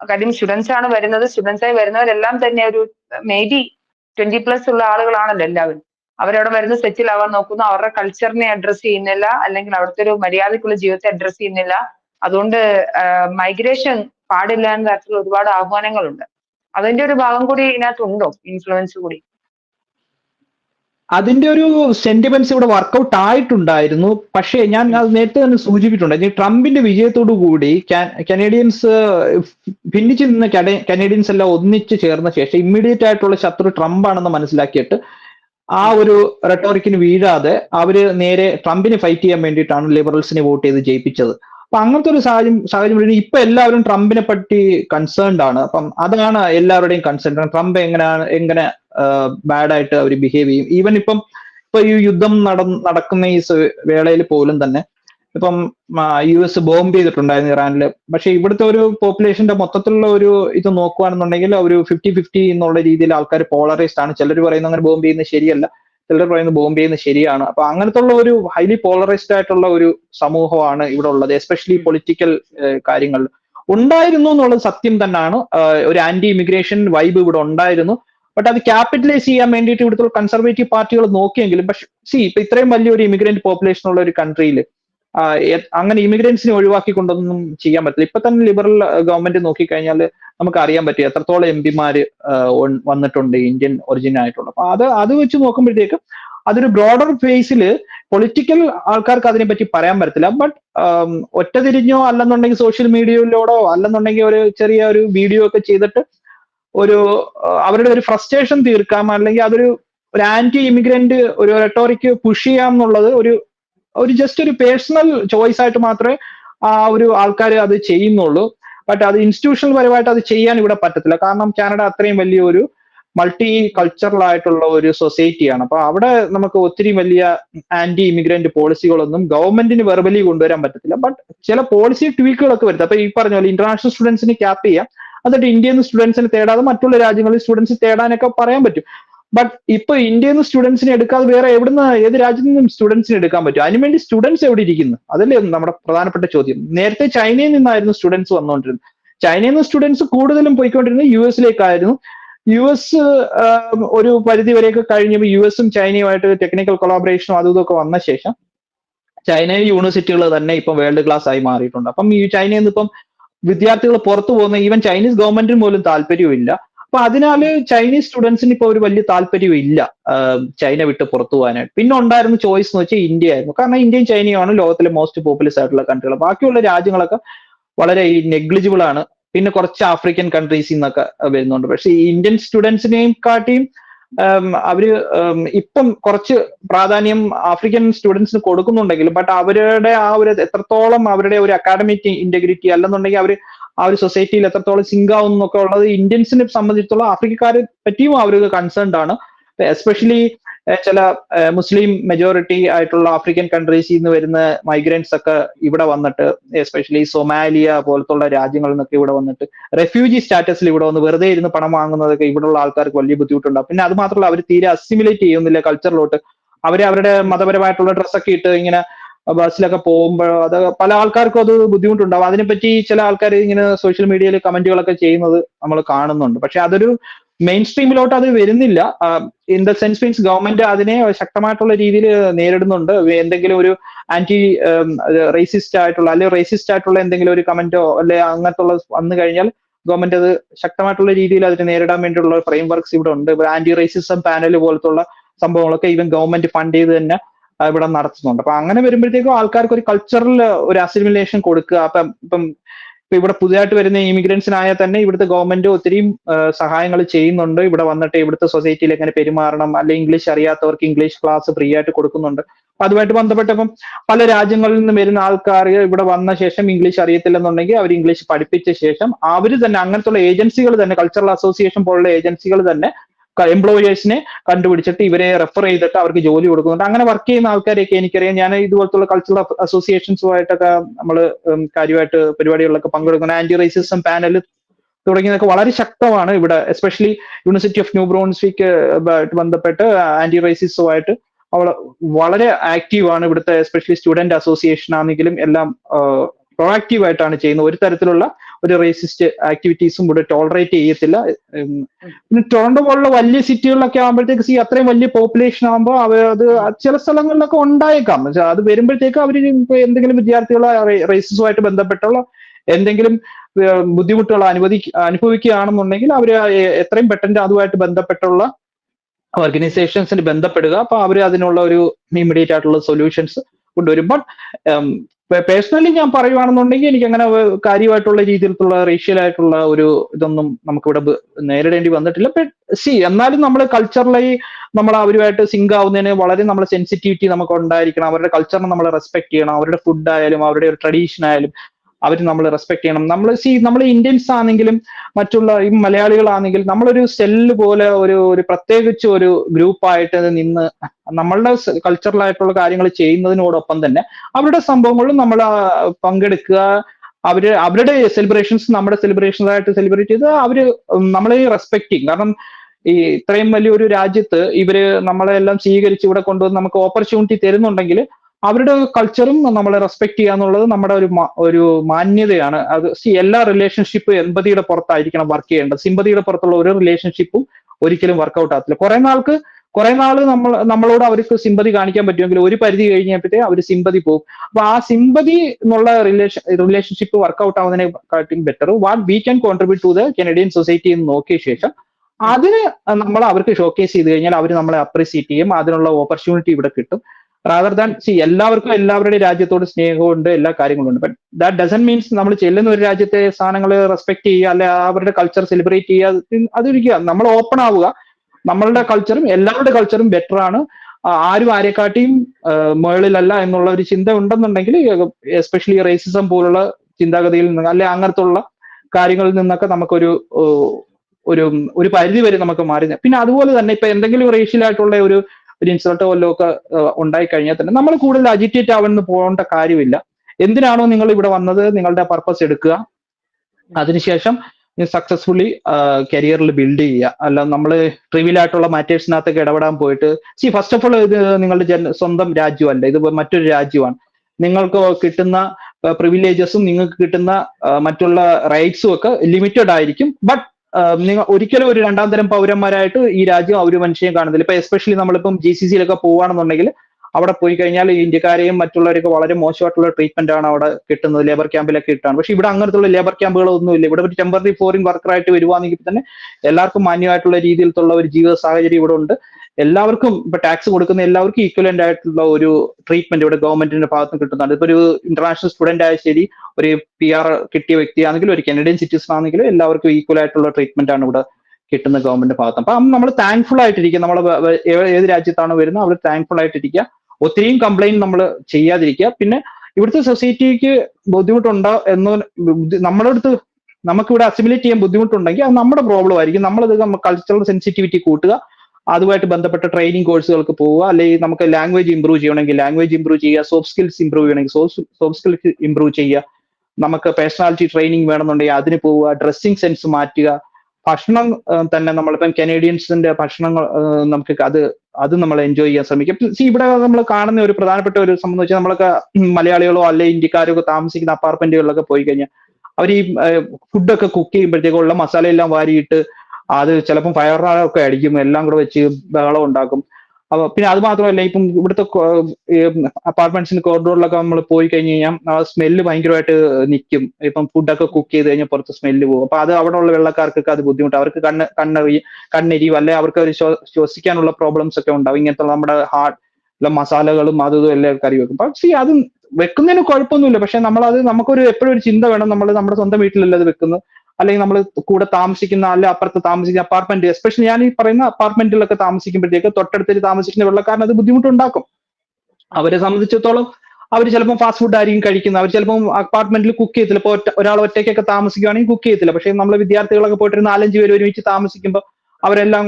കാര്യം സ്റ്റുഡൻസ് ആണ് വരുന്നത് സ്റ്റുഡൻസ് ആയി വരുന്നവരെല്ലാം തന്നെ ഒരു മേ ബി ട്വന്റി പ്ലസ് ഉള്ള ആളുകളാണല്ലോ എല്ലാവരും. അവരവിടെ വരുന്ന സെറ്റിൽ ആവാൻ നോക്കുന്നു അവരുടെ കൾച്ചറിനെ അഡ്രസ് ചെയ്യുന്നില്ല അല്ലെങ്കിൽ അവിടുത്തെ ഒരു മര്യാദക്കുള്ള ജീവിതത്തെ അഡ്രസ് ചെയ്യുന്നില്ല. അതുകൊണ്ട് മൈഗ്രേഷൻ പാടില്ല എന്ന തരത്തിലുള്ള ഒരുപാട് ആഹ്വാനങ്ങളുണ്ട്. അതിന്റെ ഒരു ഭാഗം കൂടി ഇതിനകത്തുണ്ടോ ഇൻഫ്ലുവൻസ് കൂടി? അതിന്റെ ഒരു സെന്റിമെന്റ്സ് ഇവിടെ വർക്കൗട്ട് ആയിട്ടുണ്ടായിരുന്നു. പക്ഷേ ഞാൻ അത് നേരത്തെ തന്നെ സൂചിപ്പിച്ചിട്ടുണ്ട്. ട്രംപിന്റെ വിജയത്തോടു കൂടി കനേഡിയൻസ് ഭിന്നിച്ചു നിന്ന കനേഡിയൻസ് എല്ലാം ഒന്നിച്ചു ചേർന്ന ശേഷം ഇമ്മീഡിയറ്റ് ആയിട്ടുള്ള ശത്രു ട്രംപ് ആണെന്ന് മനസ്സിലാക്കിയിട്ട് ആ ഒരു റെട്ടോറിക്കിന് വീഴാതെ അവർ നേരെ ട്രംപിനെ ഫൈറ്റ് ചെയ്യാൻ വേണ്ടിയിട്ടാണ് ലിബറൽസിനെ വോട്ട് ചെയ്ത് ജയിപ്പിച്ചത്. അപ്പൊ അങ്ങനത്തെ ഒരു സാഹചര്യം സാഹചര്യം ഇപ്പൊ എല്ലാവരും ട്രംപിനെ പറ്റി കൺസേൺഡ് ആണ്. അപ്പം അതാണ് എല്ലാവരുടെയും കൺസേൺ ട്രംപ് എങ്ങനെയാണ് എങ്ങനെ ബാഡ് ആയിട്ട് അവർ ബിഹേവ് ചെയ്യും. ഈവൻ ഇപ്പം ഇപ്പൊ ഈ യുദ്ധം നട നടക്കുന്ന ഈ വേളയിൽ പോലും തന്നെ ഇപ്പം യു എസ് ബോംബ് ചെയ്തിട്ടുണ്ടായിരുന്നു ഇറാനിൽ പക്ഷെ ഇവിടുത്തെ ഒരു പോപ്പുലേഷന്റെ മൊത്തത്തിലുള്ള ഒരു ഇത് നോക്കുകയാണെന്നുണ്ടെങ്കിൽ ഒരു ഫിഫ്റ്റി ഫിഫ്റ്റി എന്നുള്ള രീതിയിൽ ആൾക്കാർ പോളറൈസ്ഡ് ആണ്. ചിലർ പറയുന്നത് അങ്ങനെ ബോംബ് ചെയ്യുന്നത് ശരിയല്ല. ചിലർ പറയുന്നത് ബോംബ് ചെയ്യുന്നത് ശരിയാണ്. അപ്പൊ അങ്ങനത്തെ ഉള്ള ഒരു ഹൈലി പോളറൈസ്ഡ് ആയിട്ടുള്ള ഒരു സമൂഹമാണ് ഇവിടെ ഉള്ളത് എസ്പെഷ്യലി പൊളിറ്റിക്കൽ കാര്യങ്ങൾ. ഉണ്ടായിരുന്നു എന്നുള്ളത് സത്യം തന്നെയാണ് ഒരു ആന്റി ഇമിഗ്രേഷൻ വൈബ് ഇവിടെ ഉണ്ടായിരുന്നു. ബട്ട് അത് ക്യാപിറ്റലൈസ് ചെയ്യാൻ വേണ്ടിയിട്ട് ഇവിടുത്തെ കൺസർവേറ്റീവ് പാർട്ടികൾ നോക്കിയെങ്കിലും പക്ഷെ സി ഇപ്പൊ ഇത്രയും വലിയൊരു ഇമിഗ്രന്റ് പോപ്പുലേഷൻ ഉള്ള ഒരു കൺട്രിയിൽ അങ്ങനെ ഇമിഗ്രൻസിനെ ഒഴിവാക്കിക്കൊണ്ടൊന്നും ചെയ്യാൻ പറ്റില്ല. ഇപ്പൊ തന്നെ ലിബറൽ ഗവൺമെന്റ് നോക്കിക്കഴിഞ്ഞാൽ നമുക്ക് അറിയാൻ പറ്റും എത്രത്തോളം എം പിമാര് വന്നിട്ടുണ്ട് ഇന്ത്യൻ ഒറിജിൻ ആയിട്ടുള്ള അപ്പൊ അത് അത് വെച്ച് നോക്കുമ്പോഴത്തേക്കും അതൊരു ബ്രോഡർ ഫേസിൽ പൊളിറ്റിക്കൽ ആൾക്കാർക്ക് അതിനെ പറ്റി പറയാൻ പറ്റത്തില്ല. ബട്ട് ഒറ്റ തിരിഞ്ഞോ അല്ലെന്നുണ്ടെങ്കിൽ സോഷ്യൽ മീഡിയയിലൂടെ അല്ലെന്നുണ്ടെങ്കിൽ ഒരു ചെറിയ ഒരു വീഡിയോ ഒക്കെ ചെയ്തിട്ട് ഒരു അവരുടെ ഒരു ഫ്രസ്ട്രേഷൻ തീർക്കാം അല്ലെങ്കിൽ അതൊരു ഒരു ആന്റി ഇമിഗ്രന്റ് ഒരു റെട്ടോറിക്ക് പുഷ് ചെയ്യാം എന്നുള്ളത് ഒരു ഒരു ജസ്റ്റ് ഒരു പേഴ്സണൽ ചോയ്സ് ആയിട്ട് മാത്രമേ ആ ഒരു ആൾക്കാർ അത് ചെയ്യുന്നുള്ളൂ. ബട്ട് അത് ഇൻസ്റ്റിറ്റ്യൂഷണൽ പരമായിട്ട് അത് ചെയ്യാൻ ഇവിടെ പറ്റത്തില്ല. കാരണം കാനഡ അത്രയും വലിയൊരു മൾട്ടി കൾച്ചറൽ ആയിട്ടുള്ള ഒരു സൊസൈറ്റിയാണ് അപ്പൊ അവിടെ നമുക്ക് ഒത്തിരി വലിയ ആന്റി ഇമിഗ്രന്റ് പോളിസികളൊന്നും ഗവൺമെന്റിന് വെർബലി കൊണ്ടുവരാൻ പറ്റത്തില്ല. ബട്ട് ചില പോളിസി ട്വീക്കുകളൊക്കെ വരുത്തും. അപ്പൊ ഈ പറഞ്ഞ പോലെ ഇന്റർനാഷണൽ സ്റ്റുഡൻസിന് ക്യാപ്പ് ചെയ്യാം. എന്നിട്ട് ഇന്ത്യയിൽ നിന്ന് സ്റ്റുഡൻസിനെ തേടാതെ മറ്റുള്ള രാജ്യങ്ങളിൽ സ്റ്റുഡൻസ് തേടാനൊക്കെ പറയാൻ പറ്റും. ബട്ട് ഇപ്പൊ ഇന്ത്യയിൽ നിന്ന് സ്റ്റുഡൻസിനെ എടുക്കാതെ വേറെ എവിടുന്ന് ഏത് രാജ്യത്തു നിന്നും സ്റ്റുഡൻസിനെ എടുക്കാൻ പറ്റും? അതിനുവേണ്ടി സ്റ്റുഡൻസ് എവിടെ ഇരിക്കുന്നു? അതല്ലേ നമ്മുടെ പ്രധാനപ്പെട്ട ചോദ്യം. നേരത്തെ ചൈനയിൽ നിന്നായിരുന്നു സ്റ്റുഡൻസ് വന്നുകൊണ്ടിരുന്നത്. ചൈനയിൽ നിന്ന് സ്റ്റുഡൻസ് കൂടുതലും പോയിക്കൊണ്ടിരുന്നത് യു എസിലേക്കായിരുന്നു. യു എസ് ഒരു പരിധി വരെയൊക്കെ കഴിഞ്ഞപ്പോൾ യു എസും ചൈനയുമായിട്ട് ടെക്നിക്കൽ കൊളാബറേഷനും അതും ഇതൊക്കെ വന്ന ശേഷം ചൈനയിലെ യൂണിവേഴ്സിറ്റികൾ തന്നെ ഇപ്പം വേൾഡ് ക്ലാസ് ആയി മാറിയിട്ടുണ്ട്. അപ്പം ഈ ചൈനയിൽ നിന്ന് ഇപ്പം വിദ്യാർത്ഥികൾ പുറത്തു പോകുന്ന ഈവൻ ചൈനീസ് ഗവൺമെന്റിന് പോലും താല്പര്യമില്ല അപ്പൊ അതിനാല് ചൈനീസ് സ്റ്റുഡൻസിന് ഇപ്പൊ ഒരു വലിയ താല്പര്യം ഇല്ല ചൈന വിട്ട് പുറത്തു പോകാനായിട്ട്. പിന്നെ ഉണ്ടായിരുന്ന ചോയ്സ് എന്ന് വെച്ചാൽ ഇന്ത്യ ആയിരുന്നു. കാരണം ഇന്ത്യയും ചൈനയുമാണ് ലോകത്തിലെ മോസ്റ്റ് പോപ്പുലസ് ആയിട്ടുള്ള കൺട്രികൾ ബാക്കിയുള്ള രാജ്യങ്ങളൊക്കെ വളരെ നെഗ്ലിജിബിൾ ആണ്. പിന്നെ കുറച്ച് ആഫ്രിക്കൻ കൺട്രീസിൽ നിന്നൊക്കെ വരുന്നുണ്ട്. പക്ഷെ ഇന്ത്യൻ സ്റ്റുഡൻസിനെയും കാട്ടിയും അവർ ഇപ്പം കുറച്ച് പ്രാധാന്യം ആഫ്രിക്കൻ സ്റ്റുഡൻസിന് കൊടുക്കുന്നുണ്ടെങ്കിലും ബട്ട് അവരുടെ ആ ഒരു എത്രത്തോളം അവരുടെ ഒരു അക്കാഡമിക് ഇന്റഗ്രിറ്റി അല്ലെന്നുണ്ടെങ്കിൽ അവർ ആ ഒരു സൊസൈറ്റിയിൽ എത്രത്തോളം സിങ്ക് ആവും എന്നൊക്കെ ഉള്ളത് ഇന്ത്യൻസിനെ സംബന്ധിച്ചുള്ള ആഫ്രിക്കക്കാരെ പറ്റിയും അവർ കൺസേൺഡ് ആണ്. എസ്പെഷ്യലി ചില മുസ്ലിം മെജോറിറ്റി ആയിട്ടുള്ള ആഫ്രിക്കൻ കൺട്രീസിൽ നിന്ന് വരുന്ന മൈഗ്രൻസ് ഒക്കെ ഇവിടെ വന്നിട്ട് എസ്പെഷ്യലി സൊമാലിയ പോലത്തുള്ള രാജ്യങ്ങളിൽ നിന്നൊക്കെ ഇവിടെ വന്നിട്ട് റെഫ്യൂജി സ്റ്റാറ്റസിൽ ഇവിടെ വന്ന് വെറുതെ ഇരുന്ന് പണം വാങ്ങുന്നതൊക്കെ ഇവിടെയുള്ള ആൾക്കാർക്ക് വലിയ ബുദ്ധിമുട്ടുണ്ടാവും പിന്നെ അത് മാത്രമല്ല അവർ തീരെ അസിമുലേറ്റ് ചെയ്യുന്നില്ല കൾച്ചറിലോട്ട് അവർ അവരുടെ മതപരമായിട്ടുള്ള ഡ്രസ്സൊക്കെ ഇട്ട് ഇങ്ങനെ ബസ്സിലൊക്കെ പോകുമ്പോൾ അത് പല ആൾക്കാർക്കും അത് ബുദ്ധിമുട്ടുണ്ടാവും. അതിനെപ്പറ്റി ചില ആൾക്കാർ ഇങ്ങനെ സോഷ്യൽ മീഡിയയിൽ കമന്റുകളൊക്കെ ചെയ്യുന്നത് നമ്മൾ കാണുന്നുണ്ട്. പക്ഷെ അതൊരു മെയിൻ സ്ട്രീമിലോട്ട് അത് വരുന്നില്ല. In the sense means government അതിനെ ശക്തമായിട്ടുള്ള രീതിയിൽ നേരിടുന്നുണ്ട്. എന്തെങ്കിലും ഒരു ആന്റി റേസിസ്റ്റ് ആയിട്ടുള്ള അല്ലെങ്കിൽ റേസിസ്റ്റ് ആയിട്ടുള്ള എന്തെങ്കിലും ഒരു കമന്റോ അല്ലെ അങ്ങനത്തുള്ള വന്നു കഴിഞ്ഞാൽ ഗവൺമെന്റ് അത് ശക്തമായിട്ടുള്ള രീതിയിൽ അതിനെ നേരിടാൻ വേണ്ടിയുള്ള ഫ്രെയിം വർക്ക്സ് ഇവിടെ ഉണ്ട്. ആന്റി റേസിസം പാനൽ പോലത്തുള്ള സംഭവങ്ങളൊക്കെ ഈവൻ ഗവൺമെന്റ് ഫണ്ട് ചെയ്ത് തന്നെ ഇവിടെ നടത്തുന്നുണ്ട്. അപ്പൊ അങ്ങനെ വരുമ്പോഴത്തേക്കും ആൾക്കാർക്ക് ഒരു കൾച്ചറൽ ഒരു അസിമുലേഷൻ കൊടുക്കുക. അപ്പം ഇപ്പം ഇപ്പൊ ഇവിടെ പുതിയതായിട്ട് വരുന്ന ഇമിഗ്രൻസിനായാൽ തന്നെ ഇവിടുത്തെ ഗവൺമെന്റ് ഒത്തിരി സഹായങ്ങൾ ചെയ്യുന്നുണ്ട്. ഇവിടെ വന്നിട്ട് ഇവിടുത്തെ സൊസൈറ്റിയിൽ എങ്ങനെ പെരുമാറണം അല്ലെങ്കിൽ ഇംഗ്ലീഷ് അറിയാത്തവർക്ക് ഇംഗ്ലീഷ് ക്ലാസ് ഫ്രീ ആയിട്ട് കൊടുക്കുന്നുണ്ട്. അപ്പൊ അതുമായിട്ട് ബന്ധപ്പെട്ടപ്പം പല രാജ്യങ്ങളിൽ നിന്ന് വരുന്ന ആൾക്കാർ ഇവിടെ വന്ന ശേഷം ഇംഗ്ലീഷ് അറിയത്തില്ലെന്നുണ്ടെങ്കിൽ അവർ ഇംഗ്ലീഷ് പഠിപ്പിച്ച ശേഷം അവർ തന്നെ അങ്ങനത്തുള്ള ഏജൻസികൾ തന്നെ കൾച്ചറൽ അസോസിയേഷൻ പോലുള്ള ഏജൻസികൾ തന്നെ എംപ്ലോയേഴ്സിനെ കണ്ടുപിടിച്ചിട്ട് ഇവരെ റെഫർ ചെയ്തിട്ട് അവർക്ക് ജോലി കൊടുക്കുന്നുണ്ട്. അങ്ങനെ വർക്ക് ചെയ്യുന്ന ആൾക്കാരെയൊക്കെ എനിക്കറിയാം. ഞാൻ ഇതുപോലത്തുള്ള കൾച്ചറൽ അസോസിയേഷൻസുമായിട്ടൊക്കെ നമ്മൾ കാര്യമായിട്ട് പരിപാടികളിലൊക്കെ പങ്കെടുക്കുന്ന ആന്റി റേസിസം പാനൽ തുടങ്ങിയതൊക്കെ വളരെ ശക്തമാണ് ഇവിടെ. Especially university of new Brunswick ബന്ധപ്പെട്ട് ആന്റി റേസിസവുമായിട്ട് അവൾ വളരെ ആക്റ്റീവാണ് ഇവിടുത്തെ എസ്പെഷ്യലി സ്റ്റുഡന്റ് അസോസിയേഷൻ ആണെങ്കിലും എല്ലാം പ്രൊആക്റ്റീവ് ആയിട്ടാണ് ചെയ്യുന്നത്. ഒരു തരത്തിലുള്ള ഒരു റേസിസ്റ്റ് ആക്ടിവിറ്റീസും ഇവിടെ ടോളറേറ്റ് ചെയ്യത്തില്ല. പിന്നെ ടൊറന്റോ പോലുള്ള വലിയ സിറ്റികളിലൊക്കെ ആകുമ്പോഴത്തേക്ക് സി അത്രയും വലിയ പോപ്പുലേഷൻ ആകുമ്പോൾ അവർ അത് ചില സ്ഥലങ്ങളിലൊക്കെ ഉണ്ടായേക്കാം. അത് വരുമ്പോഴത്തേക്ക് അവർ എന്തെങ്കിലും വിദ്യാർത്ഥികളെ റേസിസുമായിട്ട് ബന്ധപ്പെട്ടുള്ള എന്തെങ്കിലും ബുദ്ധിമുട്ടുകൾ അനുവദി അനുഭവിക്കുകയാണെന്നുണ്ടെങ്കിൽ അവർ എത്രയും പെട്ടെന്ന് അതുമായിട്ട് ബന്ധപ്പെട്ടുള്ള ഓർഗനൈസേഷൻസിന് ബന്ധപ്പെടുക. അപ്പൊ അവർ അതിനുള്ള ഒരു ഇമ്മീഡിയറ്റ് ആയിട്ടുള്ള സൊല്യൂഷൻസ് കൊണ്ടുവരും. ബട്ട് പേഴ്സണലി ഞാൻ പറയുവാണെന്നുണ്ടെങ്കിൽ എനിക്ക് അങ്ങനെ കാര്യമായിട്ടുള്ള രീതിയിലുള്ള റേഷ്യൽ ആയിട്ടുള്ള ഒരു ഇതൊന്നും നമുക്കിവിടെ നേരിടേണ്ടി വന്നിട്ടില്ല. സി എന്നാലും നമ്മൾ കൾച്ചറലി നമ്മൾ അവരുമായിട്ട് സിങ്ക് ആവുന്നതിന് വളരെ നമ്മൾ സെൻസിറ്റിവിറ്റി നമുക്ക് ഉണ്ടായിരിക്കണം അവരുടെ കൾച്ചറിനെ നമ്മൾ റെസ്പെക്ട് ചെയ്യണം. അവരുടെ ഫുഡ് ആയാലും അവരുടെ ഒരു ട്രഡീഷൻ ആയാലും അവർ നമ്മൾ റെസ്പെക്ട് ചെയ്യണം. നമ്മൾ സി നമ്മൾ ഇന്ത്യൻസ് ആണെങ്കിലും മറ്റുള്ള ഈ മലയാളികളാണെങ്കിൽ നമ്മളൊരു സെല്ല് പോലെ ഒരു ഒരു പ്രത്യേകിച്ച് ഒരു ഗ്രൂപ്പായിട്ട് നിന്ന് നമ്മളുടെ കൾച്ചറലായിട്ടുള്ള കാര്യങ്ങൾ ചെയ്യുന്നതിനോടൊപ്പം തന്നെ അവരുടെ സംഭവങ്ങളും നമ്മൾ പങ്കെടുക്കുക. അവർ അവരുടെ സെലിബ്രേഷൻസ് നമ്മുടെ സെലിബ്രേഷൻസ് ആയിട്ട് സെലിബ്രേറ്റ് ചെയ്ത് അവർ നമ്മളെ റെസ്പെക്ട് ചെയ്യും. കാരണം ഈ ഇത്രയും വലിയൊരു രാജ്യത്ത് ഇവർ നമ്മളെ എല്ലാം സ്വീകരിച്ച് ഇവിടെ കൊണ്ടുവന്ന് നമുക്ക് ഓപ്പർച്യൂണിറ്റി തരുന്നുണ്ടെങ്കിൽ അവരുടെ കൾച്ചറും നമ്മളെ റെസ്പെക്ട് ചെയ്യുക എന്നുള്ളത് നമ്മുടെ ഒരു ഒരു മാന്യതയാണ്. അത് എല്ലാ റിലേഷൻഷിപ്പ് എൺപതിയുടെ പുറത്തായിരിക്കണം വർക്ക് ചെയ്യേണ്ടത്. സിമ്പതിയുടെ പുറത്തുള്ള ഒരു റിലേഷൻഷിപ്പും ഒരിക്കലും വർക്കൗട്ട് ആകത്തില്ല. കുറെ നാൾക്ക് കുറെ നാൾ നമ്മൾ നമ്മളോട് അവർക്ക് സിമ്പതി കാണിക്കാൻ പറ്റുമെങ്കിൽ ഒരു പരിധി കഴിഞ്ഞപ്പോഴത്തേ അവർ സിമ്പതി പോകും. അപ്പൊ ആ സിമ്പതി എന്നുള്ള റിലേഷൻ റിലേഷൻഷിപ്പ് വർക്കൗട്ട് കാട്ടിയും better what we can contribute to the Canadian society എന്ന് നോക്കിയ ശേഷം അതിന് നമ്മൾ അവർക്ക് ഷോക്കേസ് ചെയ്ത് കഴിഞ്ഞാൽ അവർ നമ്മളെ അപ്രീസിയേറ്റ് ചെയ്യും. അതിനുള്ള ഓപ്പർച്യൂണിറ്റി ഇവിടെ കിട്ടും. റാദർ ദാൻ സി എല്ലാവർക്കും എല്ലാവരുടെയും രാജ്യത്തോട് സ്നേഹമുണ്ട് എല്ലാ കാര്യങ്ങളും ഉണ്ട് ബട്ട് ദാറ്റ് ഡസൻ മീൻസ് നമ്മൾ ചെല്ലുന്ന ഒരു രാജ്യത്തെ സാധനങ്ങൾ റെസ്പെക്ട് ചെയ്യുക അല്ലെ അവരുടെ കൾച്ചർ സെലിബ്രേറ്റ് ചെയ്യുക അതൊരിക്കുക. നമ്മൾ ഓപ്പൺ ആവുക. നമ്മളുടെ കൾച്ചറും എല്ലാവരുടെ കൾച്ചറും ബെറ്റർ ആണ്. ആരും ആരെക്കാട്ടിയും മുകളിലല്ല എന്നുള്ള ഒരു ചിന്ത ഉണ്ടെന്നുണ്ടെങ്കിൽ എസ്പെഷ്യലി റേസിസം പോലുള്ള ചിന്താഗതിയിൽ നിന്ന് അല്ലെ അങ്ങനത്തുള്ള കാര്യങ്ങളിൽ നിന്നൊക്കെ നമുക്കൊരു ഒരു ഒരു പരിധി വരെ നമുക്ക് മാറി പിന്നെ അതുപോലെ തന്നെ ഇപ്പൊ എന്തെങ്കിലും റേഷ്യലായിട്ടുള്ള ഒരു ഒരു ഇൻസൾട്ടോ ഒക്കെ ഉണ്ടായി കഴിഞ്ഞാൽ തന്നെ നമ്മൾ കൂടുതൽ അജിറ്റേറ്റ് ആവുന്ന പോകേണ്ട കാര്യമില്ല. എന്തിനാണോ നിങ്ങൾ ഇവിടെ വന്നത്? നിങ്ങളുടെ പർപ്പസ് എടുക്കുക. അതിനുശേഷം സക്സസ്ഫുള്ളി കരിയറിൽ ബിൽഡ് ചെയ്യുക. അല്ല നമ്മൾ ട്രിവിലായിട്ടുള്ള മാറ്റേഴ്സിനകത്തൊക്കെ ഇടപെടാൻ പോയിട്ട് സി ഫസ്റ്റ് ഓഫ് ഓൾ ഇത് നിങ്ങളുടെ ജന സ്വന്തം രാജ്യമല്ല. ഇത് മറ്റൊരു രാജ്യമാണ്. നിങ്ങൾക്ക് കിട്ടുന്ന പ്രിവിലേജസും നിങ്ങൾക്ക് കിട്ടുന്ന മറ്റുള്ള റൈറ്റ്സും ഒക്കെ ലിമിറ്റഡ് ആയിരിക്കും. ബട്ട് നിങ്ങൾ ഒരിക്കലും ഒരു രണ്ടാം തരം പൗരന്മാരായിട്ട് ഈ രാജ്യം ഒരു മനുഷ്യനെ കാണുന്നില്ല. ഇപ്പൊ എസ്പെഷ്യലി നമ്മളിപ്പം ജി സി സിയിലൊക്കെ പോവുകയാണെന്നുണ്ടെങ്കിൽ അവിടെ പോയി കഴിഞ്ഞാൽ ഇന്ത്യക്കാരെയും മറ്റുള്ളവരൊക്കെ വളരെ മോശമായിട്ടുള്ള ട്രീറ്റ്മെന്റ് ആണ് അവിടെ കിട്ടുന്നത്. ലേബർ ക്യാമ്പിലൊക്കെ കിട്ടാണ് പക്ഷെ ഇവിടെ അങ്ങനത്തുള്ള ലേബർ ക്യാമ്പുകളൊന്നും ഇല്ല. ഇവിടെ ഒരു ടെമ്പററി ഫോറിൻ വർക്കറായിട്ട് വരുവാണെങ്കിൽ തന്നെ എല്ലാവർക്കും മാന്യമായിട്ടുള്ള രീതിയിലുള്ള ഒരു ജീവിത സാഹചര്യം ഇവിടെ ഉണ്ട്. എല്ലാവർക്കും ഇപ്പൊ ടാക്സ് കൊടുക്കുന്ന എല്ലാവർക്കും ഈക്വലന്റ് ആയിട്ടുള്ള ഒരു ട്രീറ്റ്മെന്റ് ഇവിടെ ഗവൺമെന്റിന്റെ ഭാഗത്ത് കിട്ടുന്നുണ്ട് ഇപ്പൊ ഒരു ഇന്റർനാഷണൽ സ്റ്റുഡന്റ് ആയ ശരി ഒരു പി ആർ കിട്ടിയ വ്യക്തിയാണെങ്കിലും ഒരു കനഡിയൻ സിറ്റിസൺ ആണെങ്കിലും എല്ലാവർക്കും ഈക്വൽ ആയിട്ടുള്ള ട്രീറ്റ്മെന്റ് ആണ് ഇവിടെ കിട്ടുന്ന ഗവൺമെന്റ് ഭാഗത്ത്. അപ്പൊ നമ്മൾ താങ്ക്ഫുൾ ആയിട്ടിരിക്കുക. നമ്മൾ ഏത് രാജ്യത്താണ് വരുന്നത് അവിടെ താങ്ക്ഫുൾ ആയിട്ടിരിക്കുക. ഒത്തിരിയും കംപ്ലൈന്റ് നമ്മൾ ചെയ്യാതിരിക്കുക. പിന്നെ ഇവിടുത്തെ സൊസൈറ്റിക്ക് ബുദ്ധിമുട്ടുണ്ടോ എന്ന് നമ്മുടെ അടുത്ത് നമുക്കിവിടെ അസിമിലേറ്റ് ചെയ്യാൻ ബുദ്ധിമുട്ടുണ്ടെങ്കിൽ അത് നമ്മുടെ പ്രോബ്ലം ആയിരിക്കും. നമ്മളത് കൾച്ചറൽ സെൻസിറ്റിവിറ്റി കൂട്ടുക. അതുമായിട്ട് ബന്ധപ്പെട്ട ട്രെയിനിങ് കോഴ്സുകൾക്ക് പോവുക. അല്ലെങ്കിൽ നമുക്ക് ലാംഗ്വേജ് ഇംപ്രൂവ് ചെയ്യണമെങ്കിൽ ലാംഗ്വേജ് ഇംപ്രൂവ് ചെയ്യുക. സോഫ്റ്റ് സ്കിൽസ് ഇംപ്രൂവ് ചെയ്യണമെങ്കിൽ സോഫ്റ്റ് സ്കിൽസ് ഇംപ്രൂവ് ചെയ്യുക. നമുക്ക് പേഴ്സണാലിറ്റി ട്രെയിനിങ് വേണമെന്നുണ്ടെങ്കിൽ അതിന് പോവുക. ഡ്രസ്സിംഗ് സെൻസ് മാറ്റുക. ഭക്ഷണം തന്നെ നമ്മളിപ്പം കനേഡിയൻസിന്റെ ഭക്ഷണങ്ങൾ നമുക്ക് അത് അത് നമ്മൾ എൻജോയ് ചെയ്യാൻ ശ്രമിക്കും. സി ഇവിടെ നമ്മൾ കാണുന്ന ഒരു പ്രധാനപ്പെട്ട ഒരു സംഭവം വെച്ചാൽ നമ്മളൊക്കെ മലയാളികളോ അല്ലെ ഇന്ത്യക്കാരോ ഒക്കെ താമസിക്കുന്ന അപ്പാർട്ട്മെന്റുകളിലൊക്കെ പോയി കഴിഞ്ഞാൽ അവർ ഈ ഫുഡൊക്കെ കുക്ക് ചെയ്യുമ്പോഴത്തേക്കുള്ള മസാലയെല്ലാം വാരിയിട്ട് അത് ചിലപ്പം ഒക്കെ അടിക്കും എല്ലാം കൂടെ വെച്ച് ബഹളം ഉണ്ടാക്കും. അപ്പൊ പിന്നെ അത് മാത്രമല്ല ഇപ്പം ഇവിടുത്തെ അപ്പാർട്ട്മെന്റ്സിന് കോറിഡോറിലൊക്കെ നമ്മൾ പോയി കഴിഞ്ഞ് കഴിഞ്ഞാൽ ആ സ്മെല്ല് ഭയങ്കരമായിട്ട് നിൽക്കും ഇപ്പം ഫുഡൊക്കെ കുക്ക് ചെയ്ത് കഴിഞ്ഞാൽ പുറത്ത് സ്മെല്ല് പോകും. അപ്പൊ അത് അവിടെ ഉള്ള വെള്ളക്കാർക്കൊക്കെ അത് ബുദ്ധിമുട്ട്. അവർക്ക് കണ്ണ് കണ്ണെറി കണ്ണെരിയും അല്ലെ അവർക്ക് ഒരു ശ്വ- ശ്വസിക്കാനുള്ള പ്രോബ്ലംസ് ഒക്കെ ഉണ്ടാവും. ഇങ്ങനത്തെ നമ്മുടെ ഹാർട്ട് മസാലകളും അതും ഇതും എല്ലാം കറി വെക്കും. പക്ഷേ അത് വെക്കുന്നതിന് കുഴപ്പമൊന്നുമില്ല. പക്ഷെ നമ്മളത് നമുക്കൊരു എപ്പോഴും ഒരു ചിന്ത വേണം. നമ്മൾ നമ്മുടെ സ്വന്തം വീട്ടിലല്ല അത് വെക്കുന്നത്. അല്ലെങ്കിൽ നമ്മൾ കൂടെ താമസിക്കുന്ന അല്ലെ അപ്പുറത്ത് താമസിക്കുന്ന അപ്പാർട്ട്മെന്റ് എസ്പെഷ്യലി ഞാൻ ഈ പറയുന്ന അപ്പാർട്ട്മെന്റിലൊക്കെ താമസിക്കുമ്പോഴത്തേക്ക് തൊട്ടടുത്ത് താമസിക്കുന്ന വെള്ളക്കാരന് അത് ബുദ്ധിമുട്ടുണ്ടാക്കും. അവരെ സംബന്ധിച്ചിടത്തോളം അവർ ചിലപ്പോൾ ഫാസ്റ്റ് ഫുഡ് ആയിരിക്കും കഴിക്കുന്നത്. അവർ ചിലപ്പോൾ അപ്പാർട്ട്മെന്റിൽ കുക്ക് ചെയ്യത്തില്ല. ഇപ്പോൾ ഒറ്റ ഒരാൾ ഒറ്റയ്ക്കൊക്കെ താമസിക്കുകയാണെങ്കിൽ കുക്ക് ചെയ്യത്തില്ല. പക്ഷേ നമ്മൾ വിദ്യാർത്ഥികളൊക്കെ പോയിട്ട് നാലഞ്ച് പേര് ഒരുമിച്ച് താമസിക്കുമ്പോൾ അവരെല്ലാം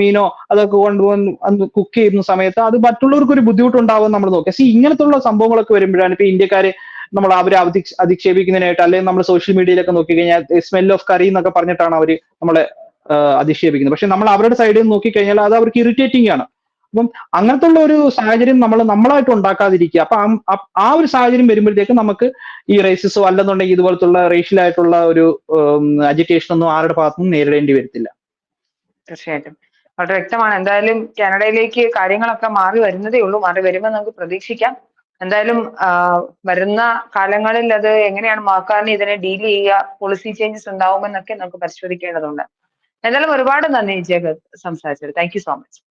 മീനോ അതൊക്കെ കൊണ്ടുവന്ന് കുക്ക് ചെയ്യുന്ന സമയത്ത് അത് മറ്റുള്ളവർക്ക് ഒരു ബുദ്ധിമുട്ടുണ്ടാവും നമ്മൾ നോക്കുക. സി ഇങ്ങനത്തുള്ള സംഭവങ്ങളൊക്കെ വരുമ്പോഴാണ് ഇപ്പൊ ഇന്ത്യക്കാരെ നമ്മൾ അവരെ അധി അധിക്ഷേപിക്കുന്നതിനായിട്ട് അല്ലെങ്കിൽ നമ്മൾ സോഷ്യൽ മീഡിയയിലൊക്കെ നോക്കിക്കഴിഞ്ഞാൽ സ്മെൽ ഓഫ് കറി എന്നൊക്കെ പറഞ്ഞിട്ടാണ് അവർ നമ്മളെ അധിക്ഷേപിക്കുന്നത്. പക്ഷെ നമ്മൾ അവരുടെ സൈഡിൽ നിന്ന് നോക്കിക്കഴിഞ്ഞാൽ അത് അവർക്ക് ഇറിറ്റേറ്റിംഗ് ആണ്. അപ്പം അങ്ങനത്തെ ഉള്ള ഒരു സാഹചര്യം നമ്മൾ നമ്മളായിട്ട് ഉണ്ടാക്കാതിരിക്കുക. അപ്പൊ ആ- ഒരു സാഹചര്യം വരുമ്പോഴത്തേക്ക് നമുക്ക് ഈ റേസിസോ അല്ലെന്നുണ്ടെങ്കിൽ ഇതുപോലത്തുള്ള റേഷ്യൽ ആയിട്ടുള്ള ഒരു അജിറ്റേഷൻ ഒന്നും ആരുടെ ഭാഗത്തുനിന്നും നേരിടേണ്ടി വരത്തില്ല. തീർച്ചയായിട്ടും. വളരെ വ്യക്തമാണ്. എന്തായാലും കാനഡയിലേക്ക് കാര്യങ്ങളൊക്കെ മാറി വരുന്നതേ ഉള്ളൂ. മാറി വരുമ്പോൾ നമുക്ക് പ്രതീക്ഷിക്കാം. എന്തായാലും വരുന്ന കാലങ്ങളിൽ അത് എങ്ങനെയാണ് മാക്കാറിന് ഇതിനെ ഡീൽ ചെയ്യുക പോളിസി ചേഞ്ചസ് ഉണ്ടാവുമെന്നൊക്കെ നമുക്ക് പരിശോധിക്കേണ്ടതുണ്ട്. എന്തായാലും ഒരുപാട് നന്ദി ജഗത് സംസാരിച്ചത് താങ്ക് യു സോ മച്ച്